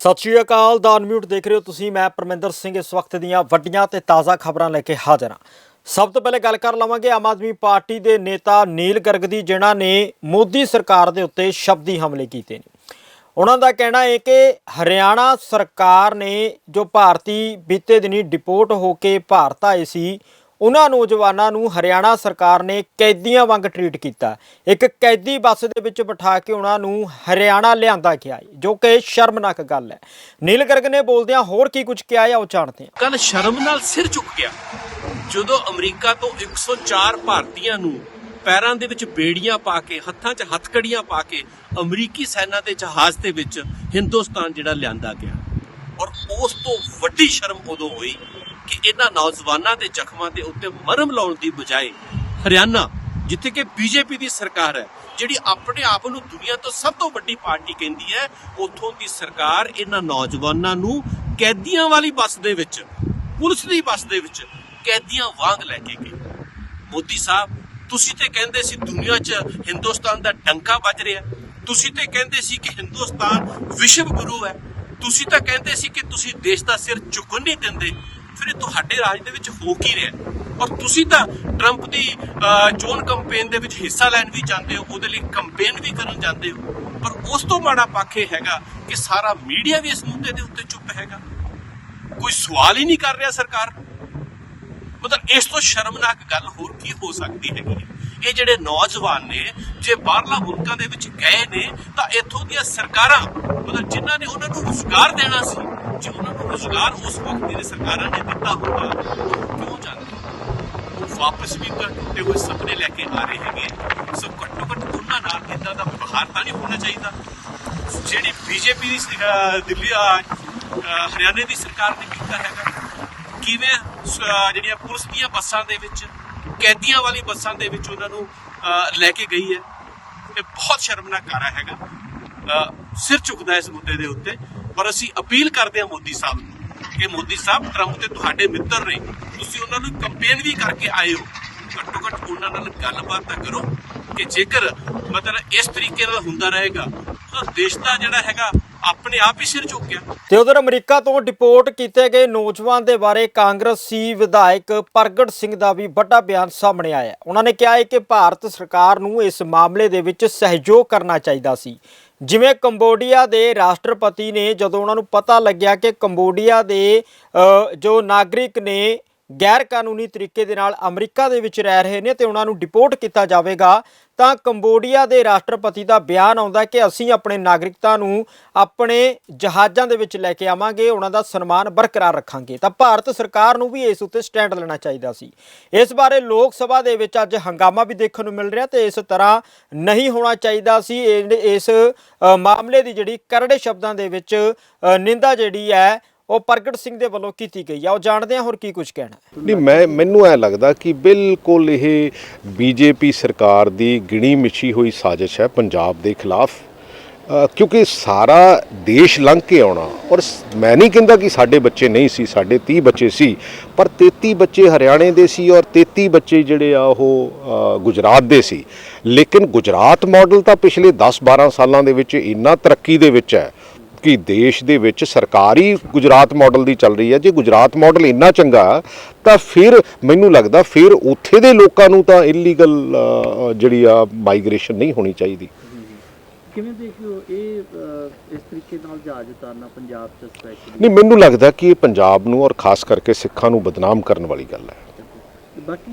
ਸਤਿ ਸ਼੍ਰੀ ਅਕਾਲ ਦਾ ਅਨਮਿਊਟ ਦੇਖ ਰਹੇ ਹੋ ਤੁਸੀਂ, ਮੈਂ ਪਰਮਿੰਦਰ ਸਿੰਘ ਇਸ ਵਕਤ ਦੀਆਂ ਵੱਡੀਆਂ ਤੇ ਤਾਜ਼ਾ ਖਬਰਾਂ ਲੈ ਕੇ ਹਾਜ਼ਰ ਹਾਂ। ਸਭ ਤੋਂ ਪਹਿਲੇ ਗੱਲ ਕਰ ਲਵਾਂਗੇ, ਆਮ ਆਦਮੀ ਪਾਰਟੀ ਦੇ ਨੇਤਾ ਨੀਲ ਗਰਗ ਦੀ, ਜਿਨ੍ਹਾਂ ਨੇ ਮੋਦੀ ਸਰਕਾਰ ਦੇ ਉੱਤੇ ਸ਼ਬਦੀ ਹਮਲੇ ਕੀਤੇ ਨੇ। ਉਹਨਾਂ ਦਾ ਕਹਿਣਾ ਹੈ ਕਿ ਹਰਿਆਣਾ ਸਰਕਾਰ ਨੇ ਜੋ ਭਾਰਤੀ ਬੀਤੇ ਦਿਨੀ ਡਿਪੋਰਟ ਹੋ ਕੇ ਭਾਰਤ ਆਏ ਸੀ ਉਹਨਾਂ ਨੌਜਵਾਨਾਂ ਨੂੰ ਹਰਿਆਣਾ ਸਰਕਾਰ ਨੇ ਕੈਦੀਆਂ ਵਾਂਗ ਟਰੀਟ ਕੀਤਾ। ਇੱਕ ਕੈਦੀ ਬੱਸ ਦੇ ਵਿੱਚ ਬਿਠਾ ਕੇ ਉਹਨਾਂ ਨੂੰ ਹਰਿਆਣਾ ਲਿਆਂਦਾ ਗਿਆ ਹੈ, ਜੋ ਕਿ ਸ਼ਰਮਨਾਕ ਗੱਲ ਹੈ। ਨੀਲ ਗਰਗ ਨੇ ਬੋਲਦਿਆਂ ਹੋਰ ਕੀ ਕੁਝ ਕਿਹਾ ਹੈ ਉਹ ਜਾਣਦੇ ਹਾਂ। ਕੱਲ ਸ਼ਰਮ ਨਾਲ ਸਿਰ ਝੁਕ ਗਿਆ। ਜਦੋਂ ਅਮਰੀਕਾ ਤੋਂ 104 ਭਾਰਤੀਆਂ ਨੂੰ ਪੈਰਾਂ ਦੇ ਵਿੱਚ ਬੇੜੀਆਂ ਪਾ ਕੇ ਹੱਥਾਂ 'ਚ ਹੱਥਕੜੀਆਂ ਪਾ ਕੇ ਅਮਰੀਕੀ ਸੈਨਾ ਦੇ ਜਹਾਜ਼ ਦੇ ਵਿੱਚ ਹਿੰਦੁਸਤਾਨ ਜਿਹੜਾ ਲਿਆਂਦਾ ਗਿਆ। ਔਰ ਉਸ ਤੋਂ ਵੱਡੀ ਸ਼ਰਮ ਉਦੋਂ ਹੋਈ ਕਿ ਇਹਨਾਂ ਨੌਜਵਾਨਾਂ ਦੇ ਜ਼ਖਮਾਂ ਦੇ ਉੱਤੇ ਮਰਮ ਲਾਉਣ ਦੀ ਬਜਾਏ ਹਰਿਆਣਾ, ਜਿੱਥੇ ਕਿ ਬੀਜੇਪੀ ਦੀ ਸਰਕਾਰ ਹੈ, ਜਿਹੜੀ ਆਪਣੇ ਆਪ ਨੂੰ ਦੁਨੀਆ ਤੋਂ ਸਭ ਤੋਂ ਵੱਡੀ ਪਾਰਟੀ ਕਹਿੰਦੀ ਹੈ, ਉਥੋਂ ਦੀ ਸਰਕਾਰ ਇਹਨਾਂ ਨੌਜਵਾਨਾਂ ਨੂੰ ਕੈਦੀਆਂ ਵਾਲੀ ਬੱਸ ਦੇ ਵਿੱਚ, ਪੁਲਿਸ ਦੀ ਬੱਸ ਦੇ ਵਿੱਚ ਕੈਦੀਆਂ ਵਾਂਗ ਲੈ ਕੇ ਗਈ। ਮੋਦੀ ਸਾਹਿਬ, ਤੁਸੀਂ ਤੇ ਕਹਿੰਦੇ ਸੀ ਦੁਨੀਆ 'ਚ ਹਿੰਦੁਸਤਾਨ ਦਾ ਡੰਕਾ ਵੱਜ ਰਿਹਾ। ਤੁਸੀਂ ਤੇ ਕਹਿੰਦੇ ਸੀ ਕਿ ਹਿੰਦੁਸਤਾਨ ਵਿਸ਼ਵ ਗੁਰੂ ਹੈ। ਤੁਸੀਂ ਤਾਂ ਕਹਿੰਦੇ ਸੀ ਕਿ ਤੁਸੀਂ ਦੇਸ਼ ਦਾ ਸਿਰ ਝੁਕਣ ਨਹੀਂ ਦਿੰਦੇ। ਫਿਰ ਇਹ ਤੁਹਾਡੇ ਰਾਜ ਦੇ ਵਿੱਚ ਹੋ ਕੀ ਰਿਹਾ? ਔਰ ਤੁਸੀਂ ਤਾਂ ਟਰੰਪ ਦੀ ਚੋਣ ਕੈਂਪੇਨ ਦੇ ਵਿੱਚ ਹਿੱਸਾ ਲੈਣ ਵੀ ਜਾਂਦੇ ਹੋ, ਉਹਦੇ ਲਈ ਕੈਂਪੇਨ ਵੀ ਕਰਨ ਜਾਂਦੇ ਹੋ। ਪਰ ਉਸ ਤੋਂ ਮਾੜਾ ਪੱਖ ਇਹ ਹੈਗਾ ਕਿ ਸਾਰਾ ਮੀਡੀਆ ਵੀ ਇਸ ਮੁੱਦੇ ਦੇ ਉੱਤੇ ਚੁੱਪ ਹੈਗਾ। ਕੋਈ ਸਵਾਲ ਹੀ ਨਹੀਂ ਕਰ ਰਿਹਾ ਸਰਕਾਰ। ਮਤਲਬ ਇਸ ਤੋਂ ਸ਼ਰਮਨਾਕ ਗੱਲ ਹੋਰ ਕੀ ਹੋ ਸਕਦੀ ਹੈਗੀ ਹੈ? ਇਹ ਜਿਹੜੇ ਨੌਜਵਾਨ ਨੇ, ਜੇ ਬਾਹਰਲਾ ਮੁਲਕਾਂ ਦੇ ਵਿੱਚ ਗਏ ਨੇ, ਤਾਂ ਇੱਥੋਂ ਦੀਆਂ ਸਰਕਾਰਾਂ, ਮਤਲਬ ਜਿਨ੍ਹਾਂ ਨੇ ਉਹਨਾਂ ਨੂੰ ਰੁਜ਼ਗਾਰ ਦੇਣਾ ਸੀ, ਜੇ ਉਹਨਾਂ ਨੂੰ ਰੁਜ਼ਗਾਰ ਉਸ ਵਕਤ ਦੀਆਂ ਸਰਕਾਰਾਂ ਨੇ ਦਿੱਤਾ ਹੁੰਦਾ ਉਹ ਕਿਉਂ ਜਾਂਦੇ ਉਹ ਵਾਪਸ ਵੀ ਤਾਂ ਟੁੱਟੇ ਹੋਏ ਸੁਪਨੇ ਲੈ ਕੇ ਆ ਰਹੇ ਹੈਗੇ ਸੋ ਘੱਟੋ ਘੱਟ ਉਹਨਾਂ ਨਾਲ ਇਦਾਂ ਦਾ ਵਿਵਹਾਰ ਤਾਂ ਨਹੀਂ ਹੋਣਾ ਚਾਹੀਦਾ। ਜਿਹੜੀ ਬੀਜੇਪੀ ਦੀ ਸ- ਦਿੱਲੀ ਹਰਿਆਣੇ ਦੀ ਸਰਕਾਰ ਨੇ ਕੀਤਾ ਹੈਗਾ, ਕਿਵੇਂ ਜਿਹੜੀਆਂ ਪੁਲਿਸ ਦੀਆਂ ਬੱਸਾਂ ਦੇ ਵਿੱਚ ਕੈਦੀਆਂ ਵਾਲੀ ਬੱਸਾਂ ਦੇ ਵਿੱਚ ਉਹਨਾਂ ਨੂੰ ਲੈ ਕੇ ਗਈ ਹੈ। ਇਹ ਬਹੁਤ ਸ਼ਰਮਨਾਕ ਕਾਰਾ ਹੈਗਾ। ਸਿਰ ਝੁਕਦਾ ਇਸ ਮੁੱਦੇ ਦੇ ਉੱਤੇ। ਪਰ ਅਸੀਂ ਅਪੀਲ ਕਰਦੇ ਹਾਂ ਮੋਦੀ ਸਾਹਿਬ ਨੂੰ ਕਿ ਮੋਦੀ ਸਾਹਿਬ ਟਰੰਪ ਤੇ ਤੁਹਾਡੇ ਮਿੱਤਰ ਨੇ, ਤੁਸੀਂ ਉਹਨਾਂ ਨੂੰ ਕੰਪੇਨ ਵੀ ਕਰਕੇ ਆਏ ਹੋ। ਘੱਟੋ ਘੱਟ ਉਹਨਾਂ ਨਾਲ ਗੱਲਬਾਤ ਤਾਂ ਕਰੋ ਕਿ ਜੇਕਰ ਮਤਲਬ ਇਸ ਤਰੀਕੇ ਨਾਲ ਹੁੰਦਾ ਰਹੇਗਾ, ਤਾਂ ਦੇਸ਼ ਦਾ ਜਿਹੜਾ ਹੈਗਾ ਆਪਣੇ ਆਪ ਹੀ ਸਿਰ ਝੁਕ ਗਿਆ। ਤੇ ਉਧਰ ਅਮਰੀਕਾ ਤੋਂ ਡਿਪੋਰਟ ਕੀਤੇ ਗਏ ਨੌਜਵਾਨ ਦੇ ਬਾਰੇ ਕਾਂਗਰਸੀ ਵਿਧਾਇਕ ਪ੍ਰਗਟ ਸਿੰਘ ਦਾ ਵੀ ਵੱਡਾ ਬਿਆਨ ਸਾਹਮਣੇ ਆਇਆ। ਉਹਨਾਂ ਨੇ ਕਿਹਾ ਹੈ ਕਿ ਭਾਰਤ ਸਰਕਾਰ ਨੂੰ ਇਸ ਮਾਮਲੇ ਦੇ ਵਿੱਚ ਸਹਿਯੋਗ ਕਰਨਾ ਚਾਹੀਦਾ ਸੀ। ਜਿਵੇਂ ਕੰਬੋਡੀਆ ਦੇ ਰਾਸ਼ਟਰਪਤੀ ਨੇ ਜਦੋਂ ਉਹਨਾਂ ਨੂੰ ਪਤਾ ਲੱਗਿਆ ਕਿ ਕੰਬੋਡੀਆ ਦੇ ਜੋ ਨਾਗਰਿਕ ਨੇ ਗੈਰ ਕਾਨੂੰਨੀ ਤਰੀਕੇ ਦੇ ਨਾਲ ਅਮਰੀਕਾ ਦੇ ਵਿੱਚ ਰਹਿ ਰਹੇ ਨੇ ਤੇ ਉਹਨਾਂ ਨੂੰ ਡਿਪੋਰਟ ਕੀਤਾ ਜਾਵੇਗਾ, ਤਾਂ ਕੰਬੋਡੀਆ ਦੇ ਰਾਸ਼ਟਰਪਤੀ ਦਾ ਬਿਆਨ ਆਉਂਦਾ ਕਿ ਅਸੀਂ ਆਪਣੇ ਨਾਗਰਿਕਤਾ ਨੂੰ ਆਪਣੇ ਜਹਾਜ਼ਾਂ ਦੇ ਵਿੱਚ ਲੈ ਕੇ ਆਵਾਂਗੇ, ਉਹਨਾਂ ਦਾ ਸਨਮਾਨ ਬਰਕਰਾਰ ਰੱਖਾਂਗੇ। ਤਾਂ ਭਾਰਤ ਸਰਕਾਰ ਨੂੰ ਵੀ ਇਸ ਉੱਤੇ ਸਟੈਂਡ ਲੈਣਾ ਚਾਹੀਦਾ ਸੀ। ਇਸ ਬਾਰੇ ਲੋਕ ਸਭਾ ਦੇ ਵਿੱਚ ਅੱਜ ਹੰਗਾਮਾ ਵੀ ਦੇਖਣ ਨੂੰ ਮਿਲ ਰਿਹਾ ਤੇ ਇਸ ਤਰ੍ਹਾਂ ਨਹੀਂ ਹੋਣਾ ਚਾਹੀਦਾ ਸੀ। ਇਹ- ਇਸ ਮਾਮਲੇ ਦੀ ਜਿਹੜੀ ਕਰੜੇ ਸ਼ਬਦਾਂ ਦੇ ਵਿੱਚ ਨਿੰਦਾ ਜਿਹੜੀ ਹੈ ਉਹ ਪ੍ਰਗਟ ਸਿੰਘ ਦੇ ਵੱਲੋਂ ਕੀਤੀ ਗਈ ਆ। ਉਹ ਜਾਣਦੇ ਆ, ਹੋਰ ਕੀ ਕੁਝ ਕਹਿਣਾ ਨਹੀਂ, ਮੈਂ, ਮੈਨੂੰ ਐ ਲੱਗਦਾ ਕਿ ਬਿਲਕੁਲ ਇਹ ਬੀਜੇਪੀ ਸਰਕਾਰ ਦੀ ਗਿਣੀ ਮਿੱਛੀ ਹੋਈ ਸਾਜ਼ਿਸ਼ ਹੈ ਪੰਜਾਬ ਦੇ ਖਿਲਾਫ। ਕਿਉਂਕਿ ਸਾਰਾ ਦੇਸ਼ ਲੰਘ ਕੇ ਆਉਣਾ, ਔਰ ਮੈਂ ਨਹੀਂ ਕਹਿੰਦਾ ਕਿ ਸਾਡੇ ਬੱਚੇ ਨਹੀਂ ਸੀ, ਸਾਡੇ 30 ਬੱਚੇ ਸੀ, ਪਰ 33 ਬੱਚੇ ਹਰਿਆਣੇ ਦੇ ਸੀ ਔਰ 33 ਬੱਚੇ ਜਿਹੜੇ ਆ ਉਹ ਗੁਜਰਾਤ ਦੇ ਸੀ। ਲੇਕਿਨ ਗੁਜਰਾਤ ਮਾਡਲ ਤਾਂ ਪਿਛਲੇ 10-12 ਸਾਲਾਂ ਦੇ ਵਿੱਚ ਇੰਨਾ ਤਰੱਕੀ ਦੇ ਵਿੱਚ ਹੈ ਕਿ ਦੇਸ਼ ਦੇ ਵਿੱਚ ਸਰਕਾਰੀ ਗੁਜਰਾਤ ਮਾਡਲ ਦੀ ਚੱਲ ਰਹੀ ਹੈ। ਜੇ ਗੁਜਰਾਤ ਮਾਡਲ ਇੰਨਾ ਚੰਗਾ ਤਾਂ ਫਿਰ ਮੈਨੂੰ ਲੱਗਦਾ ਫਿਰ ਉੱਥੇ ਦੇ ਲੋਕਾਂ ਨੂੰ ਤਾਂ ਇਲੀਗਲ ਜਿਹੜੀ ਆ ਮਾਈਗ੍ਰੇਸ਼ਨ ਨਹੀਂ ਹੋਣੀ ਚਾਹੀਦੀ। ਕਿਵੇਂ ਦੇਖਦੇ ਹੋ ਇਹ ਇਸ ਤਰੀਕੇ ਨਾਲ ਜਹਾਜ਼ ਉਤਾਰਨਾ ਪੰਜਾਬ ਚ ਸਪੈਸ਼ਲੀ ਨਹੀਂ ਮੈਨੂੰ ਲੱਗਦਾ ਕਿ ਇਹ ਪੰਜਾਬ ਨੂੰ ਔਰ ਖਾਸ ਕਰਕੇ ਸਿੱਖਾਂ ਨੂੰ ਬਦਨਾਮ ਕਰਨ ਵਾਲੀ ਗੱਲ ਹੈ। ਬਾਕੀ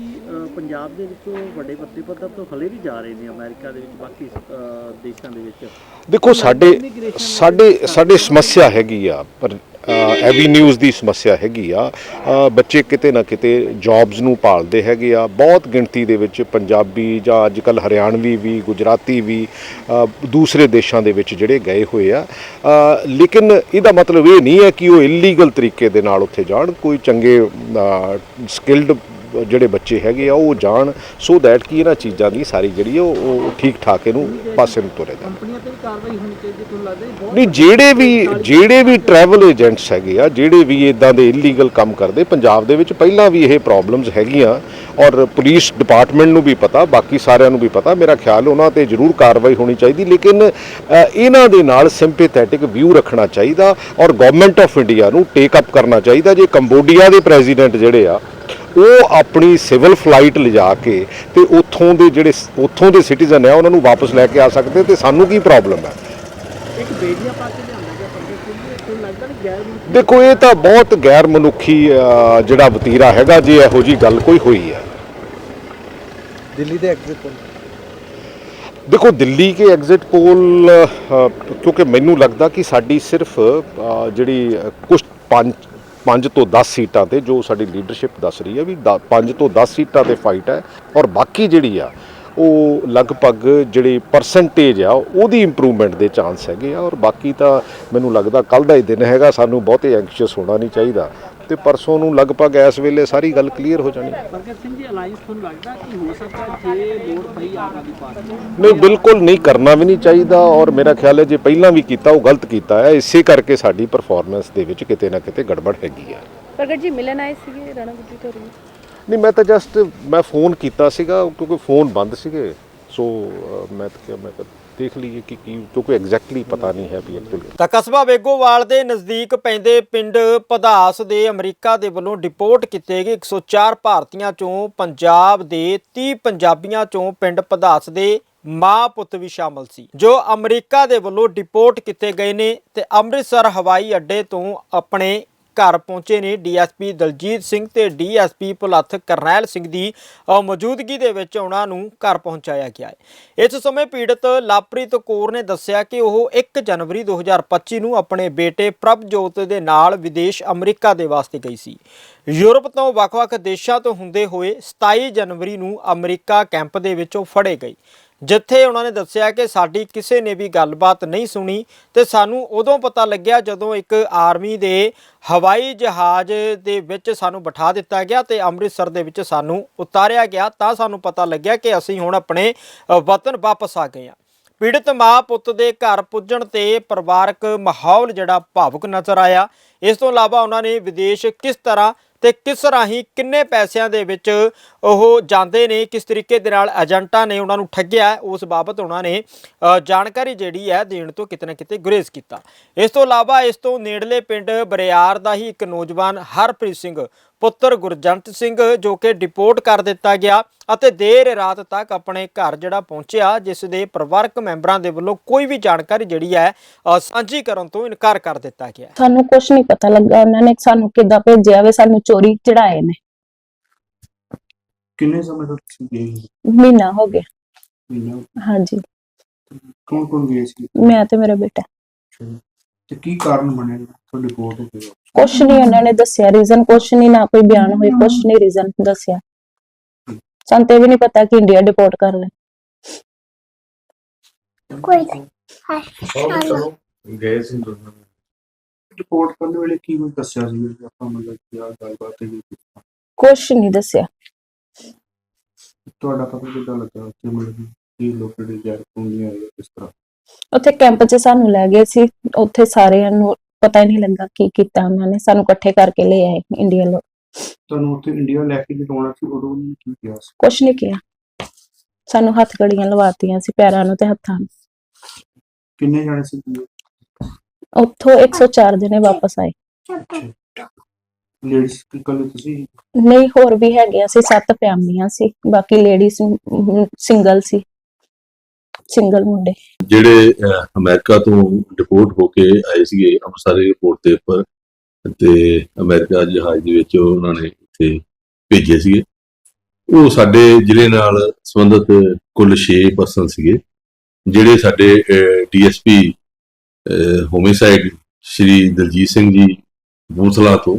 ਪੰਜਾਬ ਦੇ ਵਿੱਚੋਂ ਵੱਡੇ ਵੱਡੇ ਪੱਧਰ ਤੋਂ ਹਲੇ ਵੀ ਜਾ ਰਹੇ ਨੇ ਅਮਰੀਕਾ ਦੇ ਵਿੱਚ ਬਾਕੀ ਦੇਸ਼ਾਂ ਦੇ ਵਿੱਚ। ਦੇਖੋ ਸਾਡੇ ਸਾਡੇ ਸਾਡੇ ਸਮੱਸਿਆ ਹੈਗੀ ਆ ਪਰ ਐਵੀਨਿਊਜ਼ ਦੀ ਸਮੱਸਿਆ ਹੈਗੀ ਆ। ਬੱਚੇ ਕਿਤੇ ਨਾ ਕਿਤੇ ਜੌਬਸ ਨੂੰ ਭਾਲਦੇ ਹੈਗੇ ਆ। ਬਹੁਤ ਗਿਣਤੀ ਦੇ ਵਿੱਚ ਪੰਜਾਬੀ ਜਾਂ ਅੱਜਕੱਲ ਹਰਿਆਣਵੀ ਵੀ ਗੁਜਰਾਤੀ ਵੀ ਦੂਸਰੇ ਦੇਸ਼ਾਂ ਦੇ ਵਿੱਚ ਜਿਹੜੇ ਗਏ ਹੋਏ ਆ। ਲੇਕਿਨ ਇਹਦਾ ਮਤਲਬ ਇਹ ਨਹੀਂ ਹੈ ਕਿ ਉਹ ਇਲੀਗਲ ਤਰੀਕੇ ਦੇ ਨਾਲ ਉੱਥੇ ਜਾਣ। ਕੋਈ ਚੰਗੇ ਸਕਿਲਡ ਜਿਹੜੇ ਬੱਚੇ ਹੈਗੇ ਆ ਉਹ ਜਾਣ। ਸੋ ਦੈਟ ਕਿ ਇਹਨਾਂ ਚੀਜ਼ਾਂ ਦੀ ਸਾਰੀ ਜਿਹੜੀ ਉਹ ਠੀਕ ਠਾਕ ਇਹਨੂੰ ਪਾਸੇ ਨੂੰ ਤੁਰੇ ਜਾਣ। ਕੰਪਨੀਆਂ ਤੇ ਵੀ ਕਾਰਵਾਈ ਹੋਣੀ ਚਾਹੀਦੀ ਤੁਹਾਨੂੰ ਲੱਗਦਾ ਜੀ ਬਹੁਤ ਨਹੀਂ ਜਿਹੜੇ ਵੀ ਜਿਹੜੇ ਵੀ ਟਰੈਵਲ ਏਜੰਟਸ ਹੈਗੇ ਆ ਜਿਹੜੇ ਵੀ ਇਦਾਂ ਦੇ ਇਲੀਗਲ ਕੰਮ ਕਰਦੇ ਪੰਜਾਬ ਦੇ ਵਿੱਚ ਪਹਿਲਾਂ ਵੀ ਇਹ ਪ੍ਰੋਬਲਮਸ ਹੈਗੀਆਂ। ਔਰ ਪੁਲਿਸ ਡਿਪਾਰਟਮੈਂਟ ਨੂੰ ਵੀ ਪਤਾ ਬਾਕੀ ਸਾਰਿਆਂ ਨੂੰ ਵੀ ਪਤਾ। ਮੇਰਾ ਖਿਆਲ ਉਹਨਾਂ ਤੇ ਜ਼ਰੂਰ ਕਾਰਵਾਈ ਹੋਣੀ ਚਾਹੀਦੀ ਲੇਕਿਨ ਇਹਨਾਂ ਦੇ ਨਾਲ ਸਿੰਪੈਥੈਟਿਕ ਵਿਊ ਰੱਖਣਾ ਚਾਹੀਦਾ। ਔਰ ਗਵਰਨਮੈਂਟ ਆਫ ਇੰਡੀਆ ਨੂੰ ਟੇਕ ਅਪ ਕਰਨਾ ਚਾਹੀਦਾ। ਜੇ ਕੰਬੋਡੀਆ ਦੇ ਪ੍ਰੈਜ਼ੀਡੈਂਟ ਜਿਹੜੇ ਆ ਉਹ ਆਪਣੀ ਸਿਵਲ ਫਲਾਈਟ ਲਿਜਾ ਕੇ ਤੇ ਉੱਥੋਂ ਦੇ ਜਿਹੜੇ ਉੱਥੋਂ ਦੇ ਸਿਟੀਜ਼ਨ ਆ ਉਹਨਾਂ ਨੂੰ ਵਾਪਸ ਲੈ ਕੇ ਆ ਸਕਦੇ ਤੇ ਸਾਨੂੰ ਕੀ ਪ੍ਰੋਬਲਮ ਹੈ? ਇੱਕ ਬੇੜੀਆਂ ਪਾ ਕੇ ਗਿਆ ਦੇਖੋ ਇਹ ਤਾਂ ਬਹੁਤ ਗੈਰ ਮਨੁੱਖੀ ਜਿਹੜਾ ਵਤੀਰਾ ਹੈਗਾ ਜੇ ਇਹੋ ਜੀ ਗੱਲ ਕੋਈ ਹੋਈ ਹੈ। ਦਿੱਲੀ ਦੇ ਐਗਜ਼ਿਟ ਤੋਂ ਦੇਖੋ ਦਿੱਲੀ ਕੇ ਐਗਜ਼ਿਟ ਪੋਲ ਕਿਉਂਕਿ ਮੈਨੂੰ ਲੱਗਦਾ ਕਿ ਸਾਡੀ ਸਿਰਫ ਜਿਹੜੀ ਕੁਛ ਪੰਜ ਪੰਜ ਤੋਂ 10 ਸੀਟਾਂ ਤੇ ਜੋ ਸਾਡੀ ਲੀਡਰਸ਼ਿਪ ਦੱਸ ਰਹੀ ਹੈ ਵੀ 5 ਤੋਂ 10 ਸੀਟਾਂ ਤੇ ਫਾਈਟ ਹੈ ਔਰ ਬਾਕੀ ਜਿਹੜੀ ਆ, ਉਹ ਲਗਭਗ ਜਿਹੜੀ ਪਰਸੈਂਟੇਜ ਆ, ਉਹਦੀ ਇੰਪਰੂਵਮੈਂਟ ਦੇ ਚਾਂਸ ਹੈਗੇ ਆ ਔਰ ਬਾਕੀ ਤਾਂ ਮੈਨੂੰ ਲੱਗਦਾ ਕੱਲ ਦਾ ਹੀ ਦਿਨ ਹੈਗਾ, ਸਾਨੂੰ ਬਹੁਤੇ ਐਂਕਸ਼ੀਅਸ ਹੋਣਾ ਨਹੀਂ ਚਾਹੀਦਾ। ਤੇ ਪਰਸੋਂ ਨੂੰ ਲਗਭਗ ਇਸ ਵੇਲੇ ਸਾਰੀ ਗੱਲ ਕਲੀਅਰ ਹੋ ਜਾਣੀ। ਪ੍ਰਗਟ ਸਿੰਘ ਜੀ ਅਲਾਈਅੰਸ ਤੁਹਾਨੂੰ ਲੱਗਦਾ ਕਿ ਹੋ ਸਕਦਾ ਜੇ ਲੋੜ ਪਈ ਆਮ ਆਦਮੀ ਪਾਰਟੀ ਨੂੰ? ਨਹੀਂ ਬਿਲਕੁਲ ਨਹੀਂ ਕਰਨਾ ਵੀ ਨਹੀਂ ਚਾਹੀਦਾ ਔਰ ਮੇਰਾ ਖਿਆਲ ਹੈ ਜੇ ਪਹਿਲਾਂ ਵੀ ਕੀਤਾ ਉਹ ਗਲਤ ਕੀਤਾ ਹੈ। ਇਸੇ ਕਰਕੇ ਸਾਡੀ ਪਰਫਾਰਮੈਂਸ ਦੇ ਵਿੱਚ ਕਿਤੇ ਨਾ ਕਿਤੇ ਗੜਬੜ ਹੈਗੀ ਆ ਪ੍ਰਗਟ ਜੀ ਮਿਲਣ ਆਏ ਸੀਗੇ ਰਾਣਾ ਗੁੱਡੀ ਤੁਹਾਨੂੰ ਨਹੀਂ ਮੈਂ ਤਾਂ ਜਸਟ ਮੈਂ ਫੋਨ ਕੀਤਾ ਸੀਗਾ ਕਿਉਂਕਿ ਫੋਨ ਬੰਦ ਸੀਗੇ। ਸੋ ਮੈਂ ਤਾਂ ਕਿਹਾ ਮੈਂ ਕਿਹਾ ਦੇਖ ਲਈਏ ਕਿ ਕੀ, ਕਿਉਂਕਿ ਐਗਜ਼ੈਕਟਲੀ ਪਤਾ ਨਹੀਂ ਹੈ ਵੀ ਐਕਚੁਅਲੀ ਤਾਂ ਕਸਬਾ ਵੇਗੋਵਾਲ ਦੇ ਨਜ਼ਦੀਕ ਪੈਂਦੇ ਪਿੰਡ ਪਧਾਸ ਦੇ ਅਮਰੀਕਾ ਦੇ ਵੱਲੋਂ ਡਿਪੋਰਟ ਕੀਤੇ ਗਏ 104 ਭਾਰਤੀਆਂ ਚੋਂ ਪੰਜਾਬ ਦੇ 30 ਪੰਜਾਬੀਆਂ ਚੋਂ ਪਿੰਡ ਪਧਾਸ ਦੇ ਮਾਂ ਪੁੱਤ ਵੀ ਸ਼ਾਮਲ ਸੀ, ਜੋ ਅਮਰੀਕਾ ਦੇ ਵੱਲੋਂ ਡਿਪੋਰਟ ਕੀਤੇ ਗਏ ਨੇ ਤੇ ਅੰਮ੍ਰਿਤਸਰ ਹਵਾਈ ਅੱਡੇ ਤੋਂ ਆਪਣੇ ਘਰ ਪਹੁੰਚੇ ਨੇ ਡੀਐਸਪੀ ਦਲਜੀਤ ਸਿੰਘ ਤੇ ਡੀਐਸਪੀ ਭੁਲੱਥ ਕਰਨੈਲ ਸਿੰਘ ਦੀ ਮੌਜੂਦਗੀ ਦੇ ਵਿੱਚ ਉਹਨਾਂ ਨੂੰ ਘਰ ਪਹੁੰਚਾਇਆ ਗਿਆ ਹੈ। ਇਸ ਸਮੇਂ ਪੀੜਤ ਲਵਪ੍ਰੀਤ ਕੌਰ ਨੇ ਦੱਸਿਆ ਕਿ ਉਹ 1 ਜਨਵਰੀ 2025 ਨੂੰ ਆਪਣੇ ਬੇਟੇ ਪ੍ਰਭਜੋਤ ਦੇ ਨਾਲ ਵਿਦੇਸ਼ ਅਮਰੀਕਾ ਦੇ ਵਾਸਤੇ ਗਈ ਸੀ। ਯੂਰਪ ਤੋਂ ਵੱਖ-ਵੱਖ ਦੇਸ਼ਾਂ ਤੋਂ ਹੁੰਦੇ ਹੋਏ 27 ਜਨਵਰੀ ਨੂੰ ਅਮਰੀਕਾ ਕੈਂਪ ਦੇ ਵਿੱਚੋਂ ਫੜੇ ਗਏ। ਜਿੱਥੇ ਉਹਨਾਂ ਨੇ ਦੱਸਿਆ ਕਿ ਸਾਡੀ ਕਿਸੇ ਨੇ ਵੀ ਗੱਲਬਾਤ ਨਹੀਂ ਸੁਣੀ ਤੇ ਸਾਨੂੰ ਉਦੋਂ ਪਤਾ ਲੱਗਿਆ ਜਦੋਂ ਇੱਕ ਆਰਮੀ ਦੇ ਹਵਾਈ ਜਹਾਜ਼ ਦੇ ਵਿੱਚ ਸਾਨੂੰ ਬਿਠਾ ਦਿੱਤਾ ਗਿਆ ਤੇ ਅੰਮ੍ਰਿਤਸਰ ਦੇ ਵਿੱਚ ਸਾਨੂੰ ਉਤਾਰਿਆ ਗਿਆ, ਤਾਂ ਸਾਨੂੰ ਪਤਾ ਲੱਗਿਆ ਕਿ ਅਸੀਂ ਹੁਣ ਆਪਣੇ ਵਤਨ ਵਾਪਸ ਆ ਗਏ ਹਾਂ। ਪੀੜਤ ਮਾਂ ਪੁੱਤ ਦੇ ਘਰ ਪੁੱਜਣ ਤੇ ਪਰਿਵਾਰਕ ਮਾਹੌਲ ਜਿਹੜਾ ਭਾਵੁਕ ਨਜ਼ਰ ਆਇਆ। ਇਸ ਤੋਂ ਇਲਾਵਾ ਉਹਨਾਂ ਨੇ ਵਿਦੇਸ਼ ਕਿਸ ਤਰ੍ਹਾਂ ਤੇ ਕਿਸ ਰਾਹੀਂ ਕਿੰਨੇ ਪੈਸਿਆਂ ਦੇ ਵਿੱਚ ਉਹ ਜਾਂਦੇ ਨੇ, ਕਿਸ ਤਰੀਕੇ ਦੇ ਨਾਲ ਏਜੰਟਾਂ ਨੇ ਉਹਨਾਂ ਨੂੰ ਠੱਗਿਆ, ਉਸ ਬਾਬਤ ਉਹਨਾਂ ਨੇ ਜਾਣਕਾਰੀ ਜਿਹੜੀ ਹੈ ਦੇਣ ਤੋਂ ਕਿਤੇ ਨਾ ਕਿਤੇ ਗੁਰੇਜ਼ ਕੀਤਾ ਇਸ ਤੋਂ ਇਲਾਵਾ ਇਸ ਤੋਂ ਨੇੜਲੇ ਪਿੰਡ ਬਰਿਆਰ ਦਾ ਹੀ ਇੱਕ ਨੌਜਵਾਨ ਹਰਪ੍ਰੀਤ ਸਿੰਘ, ਪੁੱਤਰ ਗੁਰਜੰਟ ਸਿੰਘ, ਜੋ ਕਿ ਡਿਪੋਰਟ ਕਰ ਦਿੱਤਾ ਗਿਆ ਅਤੇ ਦੇਰ ਰਾਤ ਤੱਕ ਆਪਣੇ ਘਰ ਜਿਹੜਾ ਪਹੁੰਚਿਆ, ਜਿਸ ਦੇ ਪਰਿਵਾਰਕ ਮੈਂਬਰਾਂ ਦੇ ਵੱਲੋਂ ਕੋਈ ਵੀ ਜਾਣਕਾਰੀ ਜਿਹੜੀ ਹੈ ਸਾਂਝੀ ਕਰਨ ਤੋਂ ਇਨਕਾਰ ਕਰ ਦਿੱਤਾ ਗਿਆ ਹੈ। ਸਾਨੂੰ ਕੁਝ ਨਹੀਂ ਪਤਾ ਲੱਗਾ, ਉਹਨਾਂ ਨੇ ਸਾਨੂੰ ਕਿੱਦਾਂ ਭੇਜਿਆ ਵੇ, ਸਾਨੂੰ ਚੋਰੀ ਚੜਾਏ ਨੇ ਕਿੰਨੇ ਸਮੇਂ ਤੋਂ ਤੁਸੀਂ ਗਏ ਹੋ? ਮਹੀਨਾ ਹੋ ਗਿਆ। ਮਹੀਨਾ ਹਾਂਜੀ। ਕੌਣ ਕੌਣ ਗਏ ਸੀ? ਮੈਂ ਤੇ ਮੇਰਾ ਬੇਟਾ। ਤੇ ਕੀ ਕਾਰਨ ਬਣਿਆ ਤੁਹਾਡੇ ਕੋਲ ਹੋ ਗਿਆ ਕੁਝ ਨਹੀਂ ਉਹਨਾਂ ਨੇ ਦੱਸਿਆ। ਰੀਜ਼ਨ ਕੁਝ ਨਹੀਂ ਨਾ ਕੋਈ ਬਿਆਨ ਹੋਈ ਕੁਝ ਨਹੀਂ ਰੀਜ਼ਨ ਦੱਸਿਆ। ਸਾਨੂੰ ਤੇ ਵੀ ਨਹੀਂ ਪਤਾ ਕਿ ਇੰਡੀਆ ਡਿਪੋਰਟ ਕਰ ਲੈ ਗਏ ਸੀ ਦੋਨੋਂ। ਰਿਪੋਰਟ ਕਰਨ ਵੇਲੇ ਕੀ ਕੁਝ ਦੱਸਿਆ ਸੀ? ਵੀ ਆਪਾਂ ਮਤਲਬ ਕੀ ਆ ਗੱਲਬਾਤ ਹੈ ਕੁਝ ਨਹੀਂ ਦੱਸਿਆ। ਤੁਹਾਡਾ ਪਤਾ ਕਿੱਦਾਂ ਲੱਗਾ ਉੱਥੇ ਮਤਲਬ ਕਿ ਕੀ ਲੋਕਾਂ ਦੇ ਜਰ ਪੁੰਗੀਆਂ ਜਾਂ ਕਿਸ ਤਰ੍ਹਾਂ? ਉੱਥੇ ਕੈਂਪ 'ਚ ਸਾਨੂੰ ਲੈ ਗਏ ਸੀ। ਉੱਥੇ ਸਾਰਿਆਂ ਨੂੰ ਪਤਾ ਹੀ ਨਹੀਂ ਲੱਗਾ ਕੀ ਕੀਤਾ ਉਹਨਾਂ ਨੇ। ਸਾਨੂੰ ਇਕੱਠੇ ਕਰਕੇ ਲੈ ਆਏ ਇੰਡੀਆ ਲੋਕ ਤੁਹਾਨੂੰ ਉੱਥੇ ਇੰਡੀਆ ਲੈ ਕੇ ਜਦੋਂ ਸੀ ਉਦੋਂ ਉਹਨੇ ਕੀ ਕਿਹਾ ਸੀ? ਕੁਝ ਨਹੀਂ ਕਿਹਾ। ਸਾਨੂੰ ਹੱਥ ਗੜੀਆਂ ਲਵਾਤੀਆਂ ਸੀ ਪੈਰਾਂ ਨੂੰ ਤੇ ਹੱਥਾਂ ਨੂੰ। ਕਿੰਨੇ ਜਾਣੇ ਸੀ ਤੁਸੀਂ? ਉੱਥੋਂ 104 ਜਣੇ ਵਾਪਸ ਆਏ। ਲੇਡੀਜ਼ ਕੀ ਕੱਲ ਤੁਸੀਂ? ਨਹੀਂ ਹੋਰ ਵੀ ਹੈਗੇ ਅਸੀਂ ਸੱਤ ਫੈਮਲੀਆਂ ਸੀ ਬਾਕੀ ਲੇਡੀਜ਼ ਸਿੰਗਲ ਸੀ ਸਿੰਗਲ ਮੁੰਡੇ। ਜਿਹੜੇ ਅਹ, ਅਮਰੀਕਾ ਤੋਂ ਡਿਪੋਰਟ ਹੋ ਕੇ ਆਏ ਸੀਗੇ ਅੰਮ੍ਰਿਤਸਰ ਏਅਰਪੋਰਟ ਦੇ ਉੱਪਰ ਤੇ ਅਮਰੀਕਾ ਜਹਾਜ਼ ਦੇ ਵਿੱਚ ਉਹਨਾਂ ਨੇ ਇੱਥੇ ਭੇਜੇ ਸੀਗੇ। ਉਹ ਸਾਡੇ ਜ਼ਿਲ੍ਹੇ ਨਾਲ ਸੰਬੰਧਿਤ ਕੁੱਲ 6 ਪਰਸਨ ਸੀਗੇ ਜਿਹੜੇ ਸਾਡੇ ਡੀਐਸਪੀ ਹੋਮਿਸਾਈਡ ਸ਼੍ਰੀ ਦਲਜੀਤ ਸਿੰਘ ਜੀ ਬੂਥਲਾ ਤੋਂ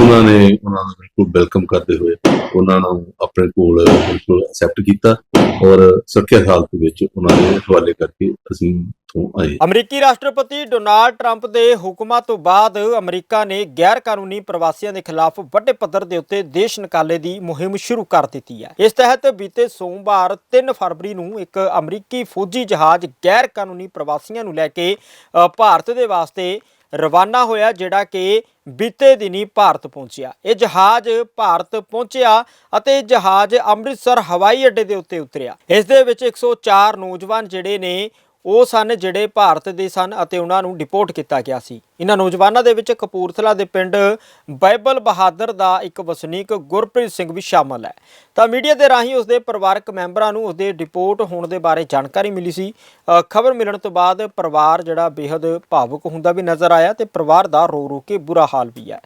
ਉਹਨਾਂ ਨੇ ਉਹਨਾਂ ਨੂੰ ਬਿਲਕੁਲ ਵੈਲਕਮ ਕਰਦੇ ਹੋਏ ਉਹਨਾਂ ਨੂੰ ਆਪਣੇ ਕੋਲ ਬਿਲਕੁਲ ਐਕਸੈਪਟ ਕੀਤਾ ਔਰ ਸੁਰੱਖਿਅਤ ਹਾਲਤ ਵਿੱਚ ਉਹਨਾਂ ਦੇ ਹਵਾਲੇ ਕਰਕੇ ਅਸੀਂ ਤੋਂ ਆਏ। ਅਮਰੀਕੀ ਰਾਸ਼ਟਰਪਤੀ ਡੋਨਾਲਡ ਟਰੰਪ ਦੇ ਹੁਕਮਾਂ ਤੋਂ ਬਾਅਦ ਅਮਰੀਕਾ ਨੇ ਗੈਰ ਕਾਨੂੰਨੀ ਪ੍ਰਵਾਸੀਆਂ ਦੇ ਖਿਲਾਫ ਵੱਡੇ ਪੱਧਰ ਦੇ ਉੱਤੇ ਦੇਸ਼ ਨਿਕਾਲੇ ਦੀ ਮੁਹਿੰਮ ਸ਼ੁਰੂ ਕਰ ਦਿੱਤੀ ਹੈ। ਇਸ ਤਹਿਤ ਬੀਤੇ ਸੋਮਵਾਰ 3 ਫਰਵਰੀ ਨੂੰ ਇੱਕ ਅਮਰੀਕੀ ਫੌਜੀ ਜਹਾਜ਼ ਗੈਰ ਕਾਨੂੰਨੀ ਪ੍ਰਵਾਸੀਆਂ ਨੂੰ ਲੈ ਕੇ ਭਾਰਤ ਦੇ ਵਾਸਤੇ ਰਵਾਨਾ ਹੋਇਆ, ਜਿਹੜਾ ਕਿ ਬੀਤੇ ਦਿਨੀ ਭਾਰਤ ਪਹੁੰਚਿਆ। ਇਹ ਜਹਾਜ਼ ਭਾਰਤ ਪਹੁੰਚਿਆ ਅਤੇ ਇਹ ਜਹਾਜ਼ ਅੰਮ੍ਰਿਤਸਰ ਹਵਾਈ ਅੱਡੇ ਦੇ ਉੱਤੇ ਉਤਰਿਆ। ਇਸ ਦੇ ਵਿੱਚ 104 ਨੌਜਵਾਨ ਜਿਹੜੇ ਨੇ ਉਹ ਸਨ ਜਿਹੜੇ ਭਾਰਤ ਦੇ ਸਨ ਅਤੇ ਉਹਨਾਂ ਨੂੰ ਡਿਪੋਰਟ ਕੀਤਾ ਗਿਆ ਸੀ। ਇਹਨਾਂ ਨੌਜਵਾਨਾਂ ਦੇ ਵਿੱਚ ਕਪੂਰਥਲਾ ਦੇ ਪਿੰਡ ਬਾਈਬਲ ਬਹਾਦਰ ਦਾ ਇੱਕ ਵਸਨੀਕ ਗੁਰਪ੍ਰੀਤ ਸਿੰਘ ਵੀ ਸ਼ਾਮਲ ਹੈ। ਤਾਂ ਮੀਡੀਆ ਦੇ ਰਾਹੀਂ ਉਸਦੇ ਪਰਿਵਾਰਕ ਮੈਂਬਰਾਂ ਨੂੰ ਉਸਦੇ ਡਿਪੋਰਟ ਹੋਣ ਦੇ ਬਾਰੇ ਜਾਣਕਾਰੀ ਮਿਲੀ ਸੀ। ਖਬਰ ਮਿਲਣ ਤੋਂ ਬਾਅਦ ਪਰਿਵਾਰ ਜਿਹੜਾ ਬੇहद ਭਾਵੁਕ ਹੁੰਦਾ ਵੀ ਨਜ਼ਰ ਆਇਆ ਤੇ ਪਰਿਵਾਰ ਦਾ ਰੋ ਰੋ ਕੇ ਬੁਰਾ ਹਾਲ ਵੀ ਹੈ।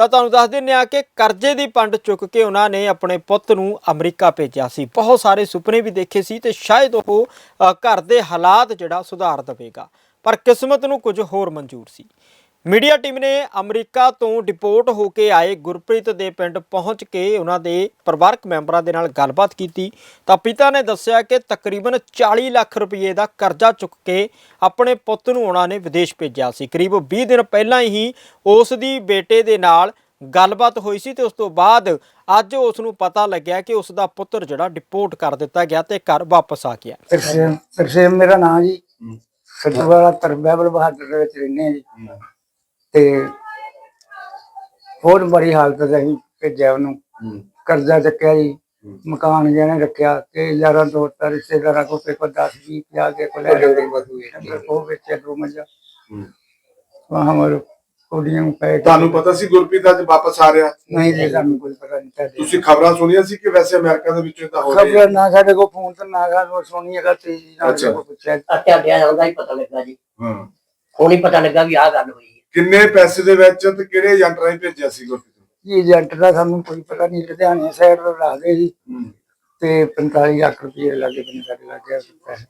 ਤਾਂ ਤੁਹਾਨੂੰ ਦੱਸ ਦਿੰਨੇ ਆ ਕਿ ਕਰਜ਼ੇ ਦੀ ਪੰਡ ਚੁੱਕ ਕੇ ਉਹਨਾਂ ਨੇ ਆਪਣੇ ਪੁੱਤ ਨੂੰ ਅਮਰੀਕਾ ਭੇਜਿਆ ਸੀ। ਬਹੁਤ ਸਾਰੇ ਸੁਪਨੇ ਵੀ ਦੇਖੇ ਸੀ ਤੇ ਸ਼ਾਇਦ ਉਹ ਘਰ ਦੇ ਹਾਲਾਤ ਜਿਹੜਾ ਸੁਧਾਰ ਦੇਵੇਗਾ। ਪਰ ਕਿਸਮਤ ਨੂੰ ਕੁਝ ਹੋਰ ਮਨਜ਼ੂਰ ਸੀ। ਮੀਡੀਆ ਟੀਮ ਨੇ ਅਮਰੀਕਾ ਤੋਂ ਡਿਪੋਰਟ ਹੋ ਕੇ ਆਏ ਗੁਰਪ੍ਰੀਤ ਦੇ ਪਿੰਡ ਪਹੁੰਚ ਕੇ ਉਹਨਾਂ ਦੇ ਪਰਿਵਾਰਕ ਮੈਂਬਰਾਂ ਦੇ ਨਾਲ ਗੱਲਬਾਤ ਕੀਤੀ। ਤਾਂ ਪਿਤਾ ਨੇ ਦੱਸਿਆ ਕਿ ਤਕਰੀਬਨ 40 ਲੱਖ ਰੁਪਏ ਦਾ ਕਰਜ਼ਾ ਚੁੱਕ ਕੇ ਆਪਣੇ ਪੁੱਤ ਨੂੰ ਉਹਨਾਂ ਨੇ ਵਿਦੇਸ਼ ਭੇਜਿਆ ਸੀ। ਕਰੀਬ 20 ਦਿਨ ਪਹਿਲਾਂ ਹੀ ਉਸ ਦੀ ਬੇਟੇ ਦੇ ਨਾਲ ਗੱਲਬਾਤ ਹੋਈ ਸੀ ਤੇ ਉਸ ਤੋਂ ਬਾਅਦ ਅੱਜ ਉਸ ਨੂੰ ਪਤਾ ਲੱਗਿਆ ਕਿ ਉਸ ਦਾ ਪੁੱਤਰ ਜਿਹੜਾ ਡਿਪੋਰਟ ਕਰ ਦਿੱਤਾ ਗਿਆ ਤੇ ਘਰ ਵਾਪਸ ਆ ਗਿਆ। ਤਰਸੇਮ ਤਰਸੇਮ ਮੇਰਾ ਨਾਮ ਜੀ। ਸਤਵਾਲਾ ਤਰਬੈਬਲ ਬਹਾਦਰ ਦੇ ਵਿੱਚ ਰਹਿੰਦੇ ਹਾਂ। ਜੀ ਤੇ ਬਹੁਤ ਬੜੀ ਹਾਲਤ ਚ ਅਸੀਂ ਭੇਜਿਆ ਉਹਨੂੰ ਕਰਜ਼ਾ ਚੱਕਿਆ ਜੀ ਮਕਾਨ ਜਿਹਨੇ ਰੱਖਿਆ ਤੇ ਯਾਰਾਂ ਦੋਸਤਾਂ ਰਿਸ਼ਤੇਦਾਰਾਂ ਕੋਲ ਤੇ ਕੋਈ 10 20 50 ਦੇ ਕੋਲ ਲੈ ਡੰਗਰ ਉਹ ਵਿੱਚ ਦੋ ਮੱਝਾਂ। ਵਾਹ ਹਮਾਰੇ ਕੁੜੀਆਂ ਨੂੰ ਪੈ ਤੁਹਾਨੂੰ ਪਤਾ ਸੀ ਗੁਰਪ੍ਰੀਤ ਅੱਜ ਵਾਪਸ ਆ ਰਿਹਾ? ਨਹੀਂ ਜੀ ਸਾਨੂੰ ਕੋਈ ਪਤਾ ਨਹੀਂ ਤੁਹਾਡੇ ਤੁਸੀਂ ਖਬਰਾਂ ਸੁਣੀਆਂ ਸੀ ਕਿ ਵੈਸੇ ਅਮਰੀਕਾ ਦੇ ਵਿੱਚ ਇਦਾਂ ਹੋ ਰਿਹਾ ਖਬਰ ਨਾ ਸਾਡੇ ਕੋਲ ਫੋਨ ਤੇ ਨਾ ਗੱਲ ਸੁਣੀ ਹੈਗਾ ਤੇ ਜੀ ਨਾ ਅੱਛਾ। ਕੋਈ ਪੁੱਛਿਆ। ਹੀ ਪਤਾ ਲੱਗਾ ਜੀ। ਹਾਂ। ਹੁਣ ਹੀ ਪਤਾ ਲੱਗਾ ਵੀ ਆਹ ਗੱਲ ਹੋਈ ਹੈ। ਕਿੰਨੇ ਪੈਸੇ ਦੇ ਵਿੱਚ ਤੇ ਕਿਹੜੇ ਏਜੰਟ ਰਾਹੀਂ ਭੇਜਿਆ ਸੀ ਗੁਰਪ੍ਰੀਤ? ਜੀ ਏਜੰਟ ਦਾ ਸਾਨੂੰ ਕੋਈ ਪਤਾ ਨਹੀਂ ਲੁਧਿਆਣੇ ਸਾਈਡ ਤੋਂ ਰੱਖਦੇ ਜੀ। ਤੇ 45 ਲੱਖ ਰੁਪਏ ਲੱਗੇ ਬੰਦੇ ਸਾਡੇ ਲੱਗੇ ਪੈਸੇ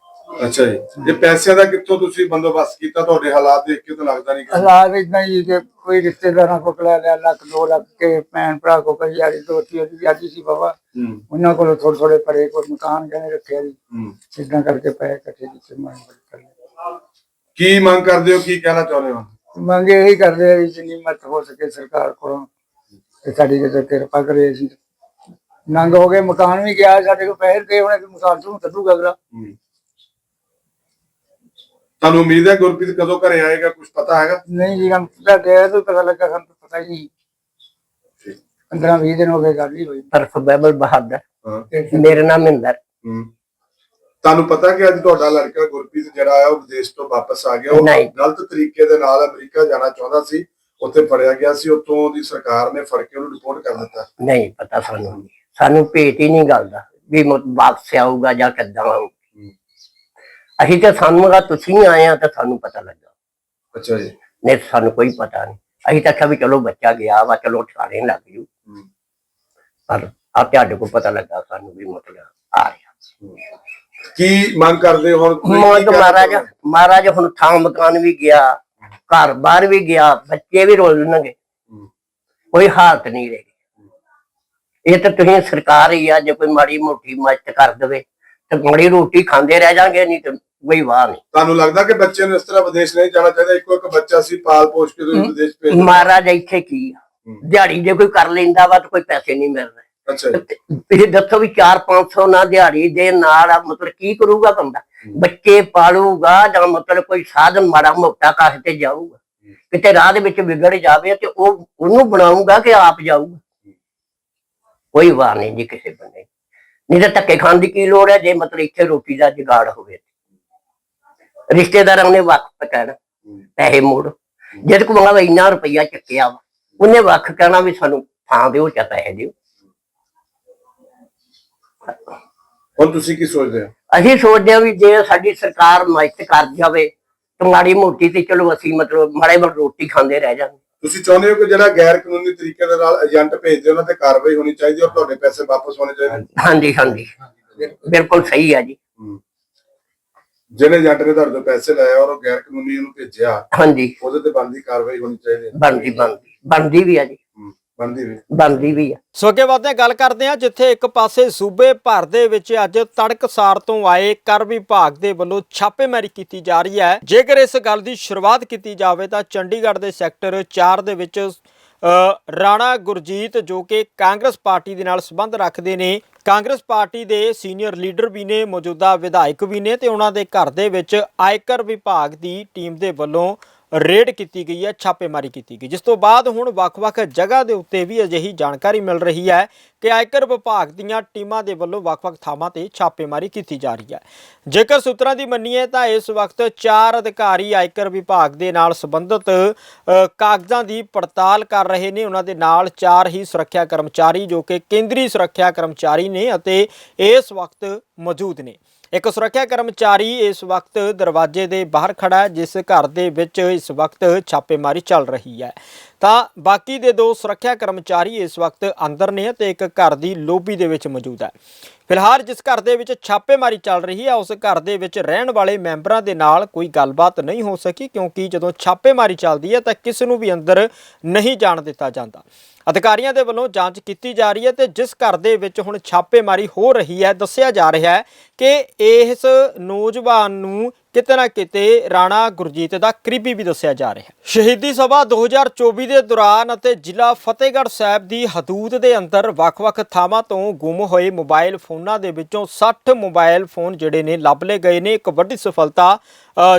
ਅੱਛਾ ਜੀ। ਇਹ ਪੈਸਿਆਂ ਦਾ ਕਿੱਥੋਂ ਤੁਸੀਂ ਬੰਦੋਬਸਤ ਕੀਤਾ? ਤੁਹਾਡੇ ਹਾਲਾਤ ਦੇਖ ਕੇ ਤਾਂ ਲੱਗਦਾ ਨਹੀਂ ਕਿ ਹਾਲਾਤ ਇਦਾਂ ਹੀ ਕਿ ਕੋਈ ਰਿਸ਼ਤੇਦਾਰਾਂ ਕੋ ਲੈ ਲਿਆ ਲੱਖ ਦੋ ਲੱਖ ਕੇ ਭੈਣ ਭਰਾ ਕੋ ਕਈ ਯਾਰੀ ਦੋਸਤੀ ਉਹਦੀ ਵਿਆਜੀ ਸੀ ਬਾਬਾ। ਹੂੰ। ਉਹਨਾਂ ਕੋਲੋਂ ਥੋੜੇ ਥੋੜੇ ਪਰੇ ਕੋਈ ਮਕਾਨ ਕਹਿੰਦੇ ਰੱਖਿਆ ਜੀ। ਹੂੰ। ਇਦਾਂ ਕਰਕੇ ਪੈਸੇ ਇਕੱਠੇ ਕੀਤੇ ਮੈਂ ਕਰ ਲਏ। ਕੀ ਮੰਗ ਕਰਦੇ ਹੋ? ਕੀ ਕਹਿਣਾ ਚਾਹੁੰਦੇ ਹੋ? ਮੰਗ ਇਹੀ ਕਰਦੇ ਆ ਵੀ ਜਿੰਨੀ ਮਤ ਹੋ ਸਕੇ ਸਰਕਾਰ ਕੋਲੋਂ ਤੇ ਸਾਡੀ ਜੇ ਕਿਰਪਾ ਕਰੇ ਅਸੀਂ। ਨੰਗ ਹੋ ਗਏ ਮਕਾਨ ਵੀ ਗਿਆ ਸਾਡੇ ਕੋਲ ਪੈਸੇ ਦੇ ਹੋਣੇ ਤੇ ਮਕਾਨ ਤੋਂ ਕੱਢੂਗਾ ਅਗਲਾ। ਹੂੰ। ਤੁਹਾਨੂੰ ਉਮੀਦ ਹੈ ਗੁਰਪ੍ਰੀਤ ਕਦੋਂ ਘਰੇ ਆਏਗਾ ਕੁਝ ਪਤਾ ਹੈਗਾ? ਨਹੀਂ ਜੀ ਹਮ ਤਾਂ ਗਏ ਤਾਂ ਪਤਾ ਲੱਗਾ ਸਾਨੂੰ ਤਾਂ ਪਤਾ ਹੀ ਨਹੀਂ। 15 20 ਦਿਨ ਹੋ ਗਏ ਗੱਲ ਹੀ ਹੋਈ। ਤਰਫ ਬਾਈਬਲ ਬਹਾਦਰ। ਹਾਂ। ਮੇਰਾ ਨਾਮ ਮਹਿੰਦਰ। ਹੂੰ। ਤੁਹਾਨੂੰ ਪਤਾ ਕਿ ਅੱਜ ਤੁਹਾਡਾ ਲੜਕਾ ਗੁਰਪ੍ਰੀਤ ਜਿਹੜਾ ਆ ਉਹ ਵਿਦੇਸ਼ ਤੋਂ ਵਾਪਸ ਆ ਗਿਆ। ਉਹ ਨਹੀਂ। ਗਲਤ ਤਰੀਕੇ ਦੇ ਨਾਲ ਅਮਰੀਕਾ ਜਾਣਾ ਚਾਹੁੰਦਾ ਸੀ ਉੱਥੇ ਫੜਿਆ ਗਿਆ ਸੀ ਉੱਥੋਂ ਦੀ ਸਰਕਾਰ ਨੇ ਫੜ ਕੇ ਉਹਨੂੰ ਰਿਪੋਰਟ ਕਰ ਦਿੱਤਾ। ਨਹੀਂ ਪਤਾ ਸਾਨੂੰ ਸਾਨੂੰ ਭੇਟ ਹੀ ਨਹੀਂ ਗੱਲ ਦਾ ਵੀ ਵਾਪਸ ਆਊਗਾ ਜਾਂ ਕਿੱਦਾਂ ਆਊਗਾ। ਅਸੀਂ ਤਾਂ ਸਾਨੂੰ ਦਾ ਤੁਸੀਂ ਆਏ ਆ ਤਾਂ ਸਾਨੂੰ ਪਤਾ ਲੱਗਾ। ਅੱਛਾ ਜੀ। ਨਹੀਂ ਤਾਂ ਸਾਨੂੰ ਕੋਈ ਪਤਾ ਨਹੀਂ। ਅਸੀਂ ਤਾਂ ਕਿਹਾ ਵੀ ਚਲੋ ਬੱਚਾ ਗਿਆ ਵਾ ਚਲੋ ਠਾਣੇ ਲੱਗ ਜੂ। ਪਰ ਆ ਤੁਹਾਡੇ ਕੋਲ ਪਤਾ ਲੱਗਾ ਸਾਨੂੰ ਵੀ ਮਤਲਬ ਆ ਰਿਹਾ। ਕੀ ਮੰਗ ਕਰਦੇ ਹੋ ਹੁਣ ਤੁਸੀਂ? ਮਹਾਰਾਜ ਮਹਾਰਾਜ ਹੁਣ ਥਾਂ ਮਕਾਨ ਵੀ ਗਿਆ ਘਰ ਬਾਹਰ ਵੀ ਗਿਆ ਬੱਚੇ ਵੀ ਰੋਲਣਗੇ। ਕੋਈ ਹਾਲਤ ਨਹੀਂ ਰਹੀ ਇਹ ਤਾਂ ਤੁਸੀਂ ਸਰਕਾਰ ਹੀ ਆ ਜੇ ਕੋਈ ਮਾੜੀ ਮੋਟੀ ਮਦਦ ਕਰ ਦੇਵੇ ਤੇ ਮਾੜੀ ਰੋਟੀ ਖਾਂਦੇ ਰਹਿ ਜਾਾਂਗੇ ਨਹੀਂ ਤੇ ਕੋਈ ਵਾਹ ਨਹੀਂ। ਤੁਹਾਨੂੰ ਲੱਗਦਾ ਕਿ ਬੱਚੇ ਨੂੰ ਇਸ ਤਰ੍ਹਾਂ ਵਿਦੇਸ਼ ਨਹੀਂ ਜਾਣਾ ਚਾਹੀਦਾ? ਇੱਕੋ ਇੱਕ ਬੱਚਾ ਸੀ ਪਾਲ ਪੋਸ਼ ਕੇ ਤੁਸੀਂ ਵਿਦੇਸ਼ ਭੇਜ ਦਿੱਤਾ। ਮਹਾਰਾਜ ਇੱਥੇ ਕੀ ਆ। ਦਿਹਾੜੀ ਜੇ ਕੋਈ ਕਰ ਲੈਂਦਾ ਵਾ ਤਾਂ ਕੋਈ ਪੈਸੇ ਨਹੀਂ ਮਿਲ ਰਹੇ ਅੱਛਾ ਇਹ ਦੱਸੋ ਵੀ 4-500 ਨਾ ਦਿਹਾੜੀ ਦੇ ਨਾਲ ਮਤਲਬ ਕੀ ਕਰੂਗਾ ਬੰਦਾ? ਬੱਚੇ ਪਾਲੂਗਾ ਜਾਂ ਮਤਲਬ ਕੋਈ ਸਾਧਨ ਮਾੜਾ ਮੋਟਾ ਕਾਹ ਤੇ ਜਾਊਗਾ? ਕਿਤੇ ਰਾਹ ਦੇ ਵਿੱਚ ਵਿਗੜ ਜਾਵੇ ਤੇ ਉਹ ਉਹਨੂੰ ਬਣਾਊਗਾ ਕਿ ਆਪ ਜਾਊਗਾ? ਕੋਈ ਵਾਰ ਨਹੀਂ ਜੀ ਕਿਸੇ ਬੰਦੇ ਨਹੀਂ ਤਾਂ ਧੱਕੇ ਖਾਣ ਦੀ ਕੀ ਲੋੜ ਹੈ ਜੇ ਮਤਲਬ ਇੱਥੇ ਰੋਟੀ ਦਾ ਜੁਗਾੜ ਹੋਵੇ? ਰਿਸ਼ਤੇਦਾਰਾਂ ਨੇ ਵਕਤ ਕਹਿਣਾ ਪੈਸੇ ਮੋੜ। ਜਦ ਕੋ ਮੰਗਾ ਇੰਨਾ ਰੁਪਈਆ ਚੱਕਿਆ ਉਹਨੇ ਵੱਖ ਕਹਿਣਾ ਵੀ ਸਾਨੂੰ ਥਾਂ ਦਿਓ ਚਾ ਪੈਸੇ ਦਿਓ। ਹੁਣ ਤੁਸੀਂ ਕੀ ਸੋਚਦੇ ਹੋ? ਅਸੀਂ ਸੋਚਦੇ ਹਾਂ ਵੀ ਜੇ ਸਾਡੀ ਸਰਕਾਰ ਮਦਦ ਕਰ ਜਾਵੇ ਤਾਂ ਮਾੜੀ ਮੋਟੀ ਤੇ ਚਲੋ ਅਸੀਂ ਮਤਲਬ ਮਾੜੇ ਮੋਟ ਰੋਟੀ ਖਾਂਦੇ ਰਹਿ ਜਾਂਗੇ ਤੁਸੀਂ ਚਾਹੁੰਦੇ ਹੋ ਕਿ ਜਿਹੜਾ ਗੈਰ ਕਾਨੂੰਨੀ ਤਰੀਕੇ ਦੇ ਨਾਲ ਏਜੰਟ ਭੇਜਦੇ ਉਹਨਾਂ ਤੇ ਕਾਰਵਾਈ ਹੋਣੀ ਚਾਹੀਦੀ ਔਰ ਤੁਹਾਡੇ ਪੈਸੇ ਵਾਪਸ ਹੋਣੇ ਚਾਹੀਦੇ ਹਾਂਜੀ ਹਾਂਜੀ। ਬਿਲਕੁਲ ਸਹੀ ਹੈ ਜੀ। ਜਿਹਨੇ ਏਜੰਟ ਨੇ ਤੁਹਾਡੇ ਤੋਂ ਪੈਸੇ ਲਏ ਔਰ ਉਹ ਗੈਰ ਕਾਨੂੰਨੀ ਉਹਨੂੰ ਭੇਜਿਆ ਹਾਂਜੀ। ਉਹਦੇ ਤੇ ਬਣਦੀ ਕਾਰਵਾਈ ਹੋਣੀ ਚਾਹੀਦੀ ਹੈ। ਬਣਦੀ ਬਣਦੀ। ਬਣਦੀ ਵੀ ਆ ਜੀ। ਹੂੰ, ਬਣਦੀ ਵੀ। ਬਣਦੀ ਵੀ ਆ। ਸੋ ਅੱਗੇ ਵਧਦੇ ਹਾਂ ਗੱਲ ਕਰਦੇ ਹਾਂ ਜਿੱਥੇ ਇੱਕ ਪਾਸੇ ਸੂਬੇ ਭਰ ਦੇ ਵਿੱਚ ਅੱਜ ਤੜਕਸਾਰ ਤੋਂ ਆਏ ਕਰ ਵਿਭਾਗ ਦੇ ਵੱਲੋਂ ਛਾਪੇਮਾਰੀ ਕੀਤੀ ਜਾ ਰਹੀ ਹੈ। ਜੇਕਰ ਇਸ ਗੱਲ ਦੀ ਸ਼ੁਰੂਆਤ ਕੀਤੀ ਜਾਵੇ ਤਾਂ ਚੰਡੀਗੜ੍ਹ ਦੇ ਸੈਕਟਰ 4 ਦੇ ਵਿੱਚ ਅ, ਰਾਣਾ ਗੁਰਜੀਤ ਜੋ ਕਿ ਕਾਂਗਰਸ ਪਾਰਟੀ ਦੇ ਨਾਲ ਸੰਬੰਧ ਰੱਖਦੇ ਨੇ। ਕਾਂਗਰਸ ਪਾਰਟੀ ਦੇ ਸੀਨੀਅਰ ਲੀਡਰ ਵੀ ਨੇ ਮੌਜੂਦਾ ਵਿਧਾਇਕ ਵੀ ਨੇ ਤੇ ਉਹਨਾਂ ਦੇ ਘਰ ਦੇ ਵਿੱਚ ਆਇਕਰ ਵਿਭਾਗ ਦੀ ਟੀਮ ਦੇ ਵੱਲੋਂ ਰੇਡ ਕੀਤੀ ਗਈ ਹੈ, ਛਾਪੇਮਾਰੀ ਕੀਤੀ ਗਈ। ਜਿਸ ਤੋਂ ਬਾਅਦ ਹੁਣ ਵੱਖ-ਵੱਖ ਜਗ੍ਹਾ ਦੇ ਉੱਤੇ ਵੀ ਅਜਿਹੀ ਜਾਣਕਾਰੀ ਮਿਲ ਰਹੀ ਹੈ ਕਿ ਆਇਕਰ ਵਿਭਾਗ ਦੀਆਂ ਟੀਮਾਂ ਦੇ ਵੱਲੋਂ ਵੱਖ-ਵੱਖ ਥਾਵਾਂ ਤੇ ਛਾਪੇਮਾਰੀ ਕੀਤੀ ਜਾ ਰਹੀ ਹੈ। ਜੇਕਰ ਸੂਤਰਾਂ ਦੀ ਮੰਨੀਏ ਤਾਂ ਇਸ ਵਕਤ ਚਾਰ ਅਧਿਕਾਰੀ ਆਇਕਰ ਵਿਭਾਗ ਦੇ ਨਾਲ ਸੰਬੰਧਿਤ ਕਾਗਜ਼ਾਂ ਦੀ ਪੜਤਾਲ ਕਰ ਰਹੇ ਨੇ। ਉਹਨਾਂ ਦੇ ਨਾਲ ਚਾਰ ਹੀ ਸੁਰੱਖਿਆ ਕਰਮਚਾਰੀ ਜੋ ਕਿ ਕੇਂਦਰੀ ਸੁਰੱਖਿਆ ਕਰਮਚਾਰੀ ਨੇ ਅਤੇ ਇਸ ਵਕਤ ਮੌਜੂਦ ਨੇ। ਇੱਕ ਸੁਰੱਖਿਆ ਕਰਮਚਾਰੀ ਇਸ ਵਕਤ ਦਰਵਾਜ਼ੇ ਦੇ ਬਾਹਰ ਖੜਾ ਹੈ, ਜਿਸ ਘਰ ਦੇ ਵਿੱਚ ਇਸ ਵਕਤ ਛਾਪੇਮਾਰੀ ਚੱਲ ਰਹੀ ਹੈ। ਤਾਂ ਬਾਕੀ ਦੇ ਦੋ ਸੁਰੱਖਿਆ ਕਰਮਚਾਰੀ ਇਸ ਵਕਤ ਅੰਦਰ ਨੇ ਤੇ ਇੱਕ ਘਰ ਦੀ ਲੋਬੀ ਦੇ ਵਿੱਚ ਮੌਜੂਦ ਹੈ। ਫਿਲਹਾਲ ਜਿਸ ਘਰ ਦੇ ਵਿੱਚ ਛਾਪੇਮਾਰੀ ਚੱਲ ਰਹੀ ਹੈ, ਉਸ ਘਰ ਦੇ ਵਿੱਚ ਰਹਿਣ ਵਾਲੇ ਮੈਂਬਰਾਂ ਦੇ ਨਾਲ ਕੋਈ ਗੱਲਬਾਤ ਨਹੀਂ ਹੋ ਸਕੀ, ਕਿਉਂਕਿ ਜਦੋਂ ਛਾਪੇਮਾਰੀ ਚੱਲਦੀ ਹੈ, ਤਾਂ ਕਿਸੇ ਨੂੰ ਵੀ ਅੰਦਰ ਨਹੀਂ ਜਾਣ ਦਿੱਤਾ ਜਾਂਦਾ। ਅਧਿਕਾਰੀਆਂ ਦੇ ਵੱਲੋਂ ਜਾਂਚ ਕੀਤੀ ਜਾ ਰਹੀ ਹੈ ਤੇ ਜਿਸ ਘਰ ਦੇ ਵਿੱਚ ਹੁਣ ਛਾਪੇਮਾਰੀ ਹੋ ਰਹੀ ਹੈ, ਦੱਸਿਆ ਜਾ ਰਿਹਾ ਹੈ ਕਿ ਇਸ ਨੌਜਵਾਨ ਨੂੰ ਕਿਤੇ ਨਾ ਕਿਤੇ ਰਾਣਾ ਗੁਰਜੀਤ ਦਾ ਕਰੀਬੀ ਵੀ ਦੱਸਿਆ ਜਾ ਰਿਹਾ ਹੈ। ਸ਼ਹੀਦੀ ਸਭਾ 2024 ਦੇ ਦੌਰਾਨ ਅਤੇ ਜ਼ਿਲ੍ਹਾ ਫਤਿਹਗੜ੍ਹ ਸਾਹਿਬ ਦੀ ਹਦੂਦ ਦੇ ਅੰਦਰ ਵੱਖ-ਵੱਖ ਥਾਵਾਂ ਤੋਂ ਗੁੰਮ ਹੋਏ ਮੋਬਾਈਲ ਫੋਨਾਂ ਦੇ ਵਿੱਚੋਂ 60 ਮੋਬਾਈਲ ਫੋਨ ਜਿਹੜੇ ਨੇ ਲੱਭ ਲਏ ਗਏ ਨੇ। ਇੱਕ ਵੱਡੀ ਸਫਲਤਾ